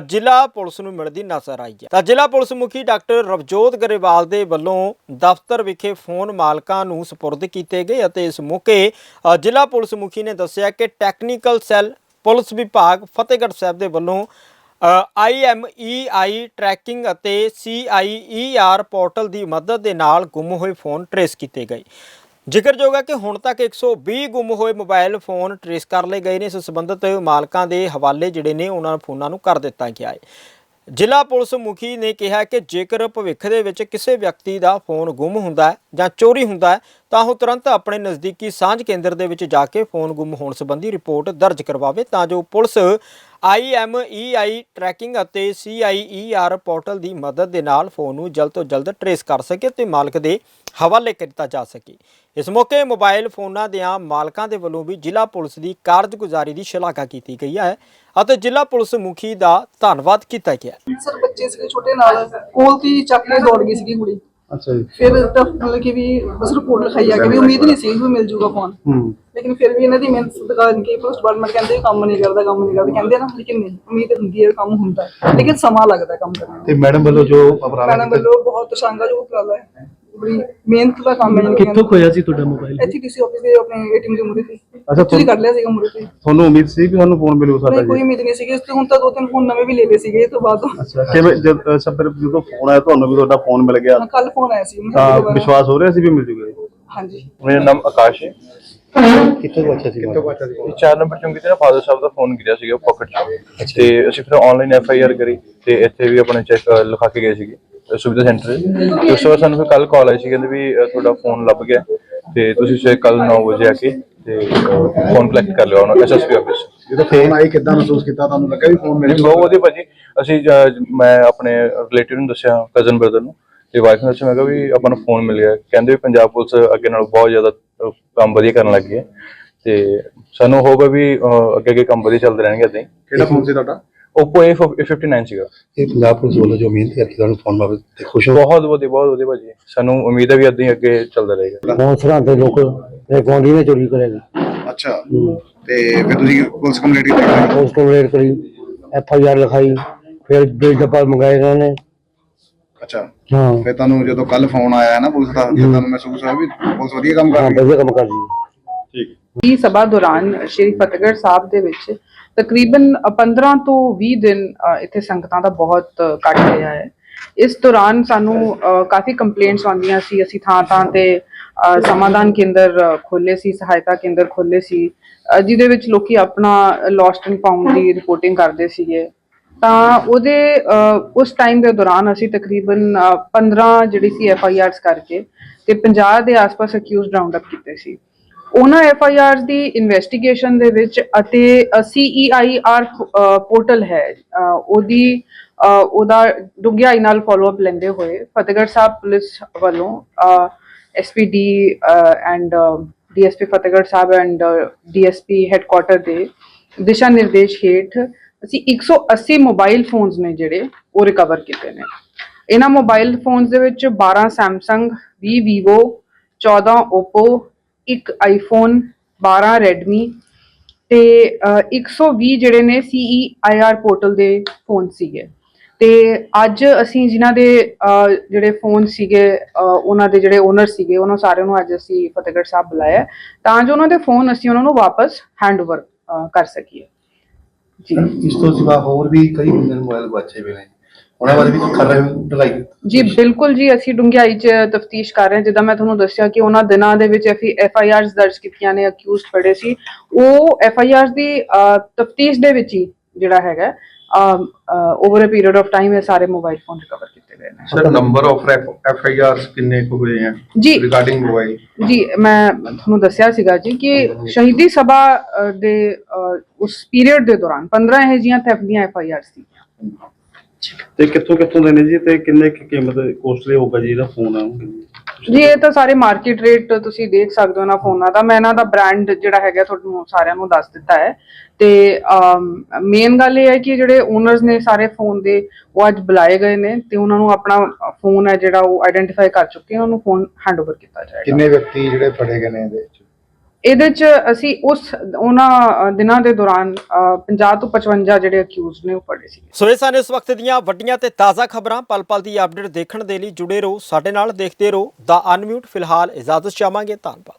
ਜ਼ਿਲ੍ਹਾ ਪੁਲਿਸ ਨੂੰ ਮਿਲਦੀ ਨਜ਼ਰ ਆਈ ਹੈ। ਤਾਂ ਜ਼ਿਲ੍ਹਾ ਪੁਲਿਸ ਮੁਖੀ ਡਾਕਟਰ ਰਵਜੋਤ ਗਰੇਵਾਲ ਦੇ ਵੱਲੋਂ ਦਫ਼ਤਰ ਵਿਖੇ ਫੋਨ ਮਾਲਕਾਂ ਨੂੰ ਸਪੁਰਦ ਕੀਤੇ ਗਏ ਅਤੇ ਇਸ ਮੌਕੇ ਜ਼ਿਲ੍ਹਾ ਪੁਲਿਸ ਮੁਖੀ ਨੇ ਦੱਸਿਆ ਕਿ ਟੈਕਨੀਕਲ ਸੈੱਲ ਪੁਲਿਸ ਵਿਭਾਗ ਫਤਿਹਗੜ੍ਹ ਸਾਹਿਬ ਦੇ ਵੱਲੋਂ ਆਈਐਮਈਆਈ ਟਰੈਕਿੰਗ ਅਤੇ ਸੀਆਈਈਆਰ ਪੋਰਟਲ ਦੀ ਮਦਦ ਦੇ ਨਾਲ ਗੁੰਮ ਹੋਏ ਫੋਨ ਟਰੇਸ ਕੀਤੇ ਗਏ। ਜ਼ਿਕਰਯੋਗ ਹੈ ਕਿ ਹੁਣ ਤੱਕ 120 ਗੁੰਮ ਹੋਏ ਮੋਬਾਈਲ ਫੋਨ ਟਰੇਸ ਕਰ ਲਏ ਗਏ ਨੇ। ਇਸ ਸੰਬੰਧਿਤ ਮਾਲਕਾਂ ਦੇ ਹਵਾਲੇ ਜਿਹੜੇ ਨੇ, ਉਹਨਾਂ ਫੋਨਾਂ ਨੂੰ ਕਰ ਦਿੱਤਾ ਗਿਆ ਹੈ। ਜ਼ਿਲ੍ਹਾ ਪੁਲਿਸ ਮੁਖੀ ਨੇ ਕਿਹਾ ਕਿ ਜੇਕਰ ਭਵਿੱਖ ਦੇ ਵਿੱਚ ਕਿਸੇ ਵਿਅਕਤੀ ਦਾ ਫੋਨ ਗੁੰਮ ਹੁੰਦਾ ਹੈ ਜਾਂ ਚੋਰੀ ਹੁੰਦਾ ਹੈ, ਤਾਂ ਉਹ ਤੁਰੰਤ ਆਪਣੇ ਨਜ਼ਦੀਕੀ ਸਾਂਝ ਕੇਂਦਰ ਦੇ ਵਿੱਚ ਜਾ ਕੇ ਫੋਨ ਗੁੰਮ ਹੋਣ ਸੰਬੰਧੀ ਰਿਪੋਰਟ ਦਰਜ ਕਰਵਾਵੇ, ਤਾਂ ਜੋ ਪੁਲਿਸ ਆਈਐਮਈਆਈ ਟਰੈਕਿੰਗ ਅਤੇ ਸੀਆਈਈਆਰ ਪੋਰਟਲ ਦੀ ਮਦਦ ਦੇ ਨਾਲ ਫੋਨ ਨੂੰ ਜਲਦ ਤੋਂ ਜਲਦ ਟਰੇਸ ਕਰ ਸਕੇ ਤੇ ਮਾਲਕ ਦੇ ਹਵਾਲੇ ਕੀਤਾ ਜਾ ਸਕੇ। ਇਸ ਮੌਕੇ ਮੋਬਾਈਲ ਫੋਨਾਂ ਦੇ ਮਾਲਕਾਂ ਦੇ ਵੱਲੋਂ ਵੀ ਜ਼ਿਲ੍ਹਾ ਪੁਲਿਸ ਦੀ ਕਾਰਜਗੁਜ਼ਾਰੀ ਦੀ ਸ਼ਲਾਘਾ ਕੀਤੀ ਗਈ ਹੈ ਅਤੇ ਜ਼ਿਲ੍ਹਾ ਪੁਲਿਸ ਮੁਖੀ ਦਾ ਧੰਨਵਾਦ ਕੀਤਾ ਗਿਆ। ਸਰ, ਬੱਚੇ ਸੀਗੇ, ਛੋਟੇ ਨਾਲ। ਕੋਲ ਕੀ ਚੱਕ ਕੇ ਦੌੜ ਗਈ ਸੀਗੀ ਕੁੜੀ ਅੱਛਾ ਜੀ। ਫਿਰ ਤਾਂ ਮਤਲਬ ਕਿ ਵੀ ਬਸ ਰਿਪੋਰਟ ਲਿਖਾਈ ਆ ਕਿ ਵੀ ਉਮੀਦ ਨਹੀਂ ਸੀ ਵੀ ਮਿਲ ਜੂਗਾ ਫੋਨ ਹੂੰ। ਲੇਕਿਨ ਫਿਰ ਵੀ ਇਹਨਾਂ ਦੀ ਮਿਹਨਤ ਦੁਕਾਨ ਕੀ ਕਹਿੰਦੇ ਕੰਮ ਨਹੀਂ ਕਰਦਾ ਕੰਮ ਨਹੀਂ ਕਰਦਾ। ਕਹਿੰਦੇ ਨਾ ਲੇਕਿਨ ਨਹੀਂ ਉਮੀਦ ਹੁੰਦੀ ਹੈ ਕੰਮ ਹੁੰਦਾ। ਹੈ ਲੇਕਿਨ ਸਮਾਂ ਲੱਗਦਾ ਕੰਮ ਕਰਨ ਨੂੰ। ਤੇ ਮੈਡਮ ਵੱਲੋਂ ਜੋ ਮੈਡਮ ਵੱਲੋਂ ਬਹੁਤ ਸ਼ਾਨਦਾਰ ਉਪਰਾਲਾ ਹੈ। ਬੜੀ ਮਿਹਨਤ ਦਾ ਕੰਮ ਹੈ ਕਿੱਥੋਂ ਖੋਇਆ ਸੀ ਤੁਹਾਡਾ ਮੋਬਾਈਲ ਇੱਥੇ ਕਿਸੇ ਆਫਿਸ ਦੇ ਆਪਣੇ ਏਟੀਐਮ ਦੇ ਮੂਹਰੇ ਸੀ। ਅੱਛਾ, ਤੁਸੀਂ ਕੱਢ ਲਿਆ ਸੀਗਾ ਮੂਹਰੇ ਤੇ ਤੁਹਾਨੂੰ ਉਮੀਦ ਸੀ ਕਿ ਤੁਹਾਨੂੰ ਫੋਨ ਮਿਲੂ ਸਾਡਾ ਨਹੀਂ ਕੋਈ ਜੀ? ਉਮੀਦ ਨਹੀਂ ਸੀਗੀ। ਇਸ ਤੋਂ ਹੁਣ ਤਾਂ ਦੋ ਤਿੰਨ ਫੋਨ ਨਵੇਂ ਵੀ ਲੈ ਲਏ ਸੀਗੇ ਇਹ ਤੋਂ ਬਾਅਦ ਅੱਛਾ ਕਿਵੇਂ ਜਦ ਅੱਛਾ ਫਿਰ ਜਦੋਂ ਫੋਨ ਆਇਆ ਤੁਹਾਨੂੰ ਵੀ ਤੁਹਾਡਾ ਫੋਨ ਮਿਲ ਗਿਆ? ਕੱਲ ਫੋਨ ਆਇਆ ਸੀ ਮੈਨੂੰ। ਤਾਂ ਦੁਬਾਰਾ। ਵਿਸ਼ਵਾਸ ਹੋ ਰਿਹਾ ਸੀ ਵੀ ਮਿਲ ਜੂਗਾ ਜੀ? ਹਾਂਜੀ। ਮੇਰਾ ਨਾਮ ਆਕਾਸ਼ ਹੈ। ਕਿੱਥੋਂ ਬਚਿਆ ਸੀ ਕਿੱਥੋਂ ਬਚਿਆ ਸੀ? ਇਹ 4 ਨੰਬਰ ਚੌਂਕੀ ਤੇ ਨਾ ਫਾਦਰ ਸਾਹਿਬ ਦਾ ਫੋਨ ਗਿਰਿਆ ਸੀਗਾ ਪਾਕਟ 'ਚ। ਤੇ ਅਸੀਂ ਫਿਰ ਆਨਲਾਈਨ ਐਫ ਆਈ ਆਰ ਕਰੀ ਤੇ ਇੱਥੇ ਵੀ ਆਪਣੇ ਚੈੱਕ ਲਿਖਾ ਕੇ ਗਏ ਸੀਗੇ ਸੁਵਿਧਾ ਸੈਂਟਰ ਤੇ। ਉਸ ਤੋਂ ਬਾਅਦ ਸਾਨੂੰ ਫਿਰ ਕੱਲ ਕਾਲ ਆਈ ਸੀ ਕਹਿੰਦੇ ਵੀ ਅ, ਤੁਹਾਡਾ ਫੋਨ ਲੱਭ ਗਿਆ। ਤੇ ਤੁਸੀਂ ਸਵੇਰ ਕੱਲ 9 ਵਜੇ ਆ ਕੇ ਤੇ ਫੋਨ ਕਲੈਕਟ ਕਰ ਲਿਓ ਉਹਨਾਂ ਐਸਐਸਪੀ ਆਫਿਸ ਜਦੋਂ ਫੋਨ ਆਈ ਕਿੱਦਾਂ ਮਹਿਸੂਸ ਕੀਤਾ? ਤੁਹਾਨੂੰ ਲੱਗਾ ਵੀ ਫੋਨ ਮਿਲ ਬਹੁਤ ਵਧੀਆ ਭਾਜੀ। ਅਸੀਂ ਜ- ਮੈਂ ਆਪਣੇ ਰਿਲੇਟਿਵ ਨੂੰ ਦੱਸਿਆ ਕਜ਼ਨ ਬ੍ਰਦਰ ਨੂੰ। ਤੇ ਵਾਈਫ ਨੂੰ ਦੱਸਿਆ ਮੈਂ ਕਿਹਾ ਵੀ ਆਪਾਂ ਨੂੰ ਫੋਨ ਮਿਲ ਗਿਆ। ਕਹਿੰਦੇ ਵੀ ਪੰਜਾਬ ਪੁਲਿਸ ਅੱਗੇ ਨਾਲੋਂ ਬਹੁਤ ਜ਼ਿਆਦਾ ਕੰਮ ਵਧੀਆ ਕਰਨ ਲੱਗ ਹੈ। ਤੇ ਸਾਨੂੰ ਹੋਪ ਹੈ ਵੀ ਅੱਗੇ ਅੱਗੇ ਕੰਮ ਵਧੀਆ ਚੱਲਦੇ ਰਹਿਣਗੇ ਏਦਾਂ ਹੀ। ਕਿਹੜਾ ਫੋਨ ਸੀ ਤੁਹਾਡਾ? Oppo A59 ਸੀਗਾ। ਇਹ ਪੰਜਾਬ ਪੁਲਿਸ ਵੱਲੋਂ ਜੋ ਮਿਹਨਤ ਕਰਕੇ ਤੁਹਾਨੂੰ ਫੋਨ ਬਾਬਤ ਤੇ ਖੁਸ਼ ਹੋ? ਬਹੁਤ ਵਧੀਆ ਬਹੁਤ ਵਧੀਆ ਭਾਜੀ। ਸਾਨੂੰ ਉਮੀਦ ਹੈ ਵੀ ਏਦਾਂ ਹੀ ਅੱਗੇ ਚੱਲਦਾ ਰਹੇਗਾ। ਬਹੁਤ ਸਰਾਂਦੇ ਲੋਕ ਇਹ ਗਵਾਂਢੀ ਨੇ ਚੋਰੀ ਕਰੇਗਾ। ਅੱਛਾ। ਤੇ ਫਿਰ ਤੁਸੀਂ ਪੁਲਿਸ ਕੰਪਲੀਟ ਕੀਤੀ? ਉਸ ਤੋਂ ਰੇਡ ਕਰੀ ਐਫ ਆਈ ਆਰ ਲਿਖਾਈ ਫਿਰ ਬਿਲ ਡੱਬਾ ਮੰਗਾਏ ਇਹਨਾਂ ਨੇ। ਅੱਛਾ। ਹਾਂ। ਫਿਰ ਤੁਹਾਨੂੰ ਜਦੋਂ ਕੱਲ ਫੋਨ ਆਇਆ ਨਾ ਪੁਲਿਸ ਦਾ ਫਿਰ ਤੁਹਾਨੂੰ ਮਹਿਸੂਸ ਹੋਇਆ ਵੀ ਪੁਲਿਸ ਵਧੀਆ ਕੰਮ ਕਰ ਹਾਂ ਰਹੀ ਹੈ? ਵਧੀਆ ਕੰਮ ਕਰ ਰਹੀ ਹੈ। ਦੀ ਸਭਾ ਦੌਰਾਨ ਸ਼੍ਰੀ ਫਤਿਹਗੜ੍ਹ ਸਾਹਿਬ ਦੇ ਵਿੱਚ ਤਕਰੀਬਨ ਅ, 15 ਤੋਂ 20 ਦਿਨ ਅ, ਇੱਥੇ ਸੰਗਤਾਂ ਦਾ ਬਹੁਤ ਘੱਟ ਰਿਹਾ ਹੈ। ਇਸ ਦੌਰਾਨ ਸਾਨੂੰ ਅ, ਕਾਫੀ ਕੰਪਲੇਂਟਸ ਆਉਂਦੀਆਂ ਸੀ। ਅਸੀਂ ਥਾਂ ਥਾਂ ਤੇ ਅ, ਸਮਾਧਾਨ ਕੇਂਦਰ ਖੋਲੇ ਸੀ ਸਹਾਇਤਾ ਕੇਂਦਰ ਖੋਲੇ ਸੀ ਅ, ਜਿਹਦੇ ਵਿੱਚ ਲੋਕੀ ਆਪਣਾ ਲੋਸਟ ਐਂਡ ਫਾਊਂਡ ਦੀ ਰਿਪੋਰਟਿੰਗ ਕਰਦੇ ਸੀਗੇ। ਤਾਂ ਉਹਦੇ ਉਸ ਟਾਈਮ ਦੇ ਦੌਰਾਨ ਅਸੀਂ ਤਕਰੀਬਨ ਅ, 15 ਜਿਹੜੀ ਸੀ ਐਫ ਆਈ ਆਰਸ ਕਰਕੇ ਤੇ 50 ਦੇ ਆਸ-ਪਾਸ ਅਕਿਊਜ਼ਡ ਰਾਉਂਡ ਅਪ ਕੀਤੇ ਸੀ। ਉਹਨਾਂ ਐਫ ਆਈ ਆਰਸ ਦੀ ਇਨਵੈਸਟੀਗੇਸ਼ਨ ਦੇ ਵਿੱਚ ਅਤੇ ਸੀ ਈ ਆਈ ਆਰ ਪੋਰਟਲ ਹੈ ਉਹਦੀ ਉਹਦਾ ਡੁੱਗਿਆਈ ਨਾਲ ਫਾਲੋ ਅਪ ਲੈਂਦੇ ਹੋਏ ਫਤਿਹਗੜ੍ਹ ਸਾਹਿਬ ਪੁਲਿਸ ਵੱਲੋਂ SPD and DSP Fatehgarh Sahib and DSP headquarter ਦੇ ਦਿਸ਼ਾ ਨਿਰਦੇਸ਼ ਹੇਠ ਅਸੀਂ 180 ਮੋਬਾਈਲ ਫੋਨਸ ਨੇ ਜਿਹੜੇ ਉਹ ਰਿਕਵਰ ਕੀਤੇ ਨੇ। ਇਹਨਾਂ ਮੋਬਾਈਲ ਫੋਨਸ ਦੇ ਵਿੱਚ 12 Samsung 20 Vivo 14 Oppo ਇੱਕ iPhone 12 Redmi ਤੇ ਅ, 120 ਜਿਹੜੇ ਨੇ CEIR ਪੋਰਟਲ ਦੇ ਫੋਨ ਸੀਗੇ। ਤੇ ਅੱਜ ਅਸੀਂ ਜਿਨ੍ਹਾਂ ਦੇ ਜਿਹੜੇ ਫੋਨ ਸੀਗੇ ਉਹਨਾਂ ਦੇ ਜਿਹੜੇ ਓਨਰ ਸੀਗੇ ਉਹਨਾਂ ਸਾਰਿਆਂ ਨੂੰ ਅੱਜ ਅਸੀਂ ਫਤਿਹਗੜ੍ਹ ਸਾਹਿਬ ਬੁਲਾਇਆ। ਤਾਂ ਜੋ ਉਹਨਾਂ ਦੇ ਫੋਨ ਅਸੀਂ ਉਹਨਾਂ ਨੂੰ ਵਾਪਸ ਹੈਂਡਓਵਰ ਕਰ ਸਕੀਏ। ਜੀ। ਇਸ ਤੋਂ ਸਿਵਾ ਹੋਰ ਵੀ ਕਈ ਹੁੰਦੇ ਨੇ ਮੋਬਾਈਲ ਗਵਾਚੇ ਹੋਏ ਨੇ। ਉਹਨਾਂ ਬਾਰੇ ਵੀ ਕਰ ਰਹੇ ਹੋ ਢਲਾਈ ਜੀ ਬਿਲਕੁਲ ਜੀ ਅਸੀਂ ਡੂੰਘਾਈ 'ਚ ਤਫਤੀਸ਼ ਕਰ ਰਹੇ ਹਾਂ। ਜਿੱਦਾਂ ਮੈਂ ਤੁਹਾਨੂੰ ਦੱਸਿਆ ਕਿ ਉਹਨਾਂ ਦਿਨਾਂ ਦੇ ਵਿੱਚ ਐਫ ਆਈ ਆਰਸ ਦਰਜ ਕੀਤੀਆਂ ਨੇ ਅਕਿਊਜ਼ਡ ਫੜੇ ਸੀ। ਉਹ ਐਫ ਆਈ ਆਰਸ ਦੀ ਤਫਤੀਸ਼ ਦੇ ਵਿੱਚ ਹੀ ਜਿਹੜਾ ਹੈਗਾ over a period of time ਇਹ ਸਾਰੇ ਮੋਬਾਈਲ ਫੋਨ ਰਿਕਵਰ ਨੇ। Sir number of F I Rs ਕਿੰਨੇ ਕੁ ਹੋਏ ਆ? ਜੀ। ਰਿਗਾਰਡਿੰਗ ਮੋਬਾਈਲ ਜੀ ਮੈਂ ਤੁਹਾਨੂੰ ਦੱਸਿਆ ਸੀਗਾ ਜੀ ਕਿ ਸ਼ਹੀਦੀ ਸਭਾ ਦੇ ਅ, ਉਸ ਪੀਰੀਅਡ ਦੇ ਦੌਰਾਨ 15 ਇਹੋ ਜਿਹੀਆਂ ਥੈਫਟ ਦੀਆਂ ਐਫ ਆਈ ਆਰ ਸੀ ਤੇ ਕਿੱਥੋਂ ਕਿੱਥੋਂ ਦੇ ਨੇ ਜੀ ਤੇ ਕਿੰਨੇ ਕੁ ਕੀਮਤ ਕੋਸਟਲੀ ਹੋਊਗਾ ਜੀ ਇਹਦਾ ਫੋਨ ਆ? ਜੀ ਇਹ ਤਾਂ ਸਾਰੇ ਮਾਰਕੀਟ ਰੇਟ ਤੁਸੀਂ ਦੇਖ ਸਕਦੇ ਹੋ ਨਾ ਫੋਨਾਂ ਦਾ ਮੈਂ ਇਹਨਾਂ ਦਾ ਬ੍ਰਾਂਡ ਜਿਹੜਾ ਹੈਗਾ ਤੁਹਾਨੂੰ ਸਾਰਿਆਂ ਨੂੰ ਦੱਸ ਦਿੱਤਾ ਹੈ। ਤੇ ਮੇਨ ਗੱਲ ਇਹ ਹੈ ਕਿ ਜਿਹੜੇ ਓਨਰਸ ਨੇ ਸਾਰੇ ਫੋਨ ਦੇ ਉਹ ਅੱਜ ਬੁਲਾਏ ਗਏ ਨੇ ਤੇ ਉਹਨਾਂ ਨੂੰ ਆਪਣਾ ਫੋਨ ਹੈ ਜਿਹੜਾ ਉਹ ਆਇਡੈਂਟੀਫਾਈ ਕਰ ਚੁੱਕੇ ਹਨ ਉਹਨੂੰ ਫੋਨ ਹੈਂਡਓਵਰ ਕੀਤਾ ਜਾਏਗਾ। ਕਿੰਨੇ ਵਿਅਕਤੀ ਜਿਹੜੇ ਫੜੇ ਗਏ ਨੇ ਇਹਦੇ ਵਿੱਚ? ਇਹਦੇ ਚ ਅਸੀਂ ਉਸ ਉਹਨਾਂ ਦਿਨਾਂ ਦੇ ਦੌਰਾਨ ਅ, 50 ਤੋਂ 55 ਜਿਹੜੇ ਅਕਿਊਜ਼ ਨੇ ਉਹ ਫੜੇ ਸੀ ਸੋ ਇਹ ਸਨ ਇਸ ਵਕਤ ਦੀਆਂ ਵੱਡੀਆਂ ਤੇ ਤਾਜ਼ਾ ਖਬਰਾਂ ਪਲ ਪਲ ਦੀ ਅਪਡੇਟ ਦੇਖਣ ਦੇ ਲਈ ਜੁੜੇ ਰਹੋ ਸਾਡੇ ਨਾਲ ਦੇਖਦੇ ਰਹੋ ਦਾ ਅਨਮਿਊਟ ਫਿਲਹਾਲ ਇਜਾਜ਼ਤ ਚਾਹਾਂਗੇ ਧੰਨਵਾਦ।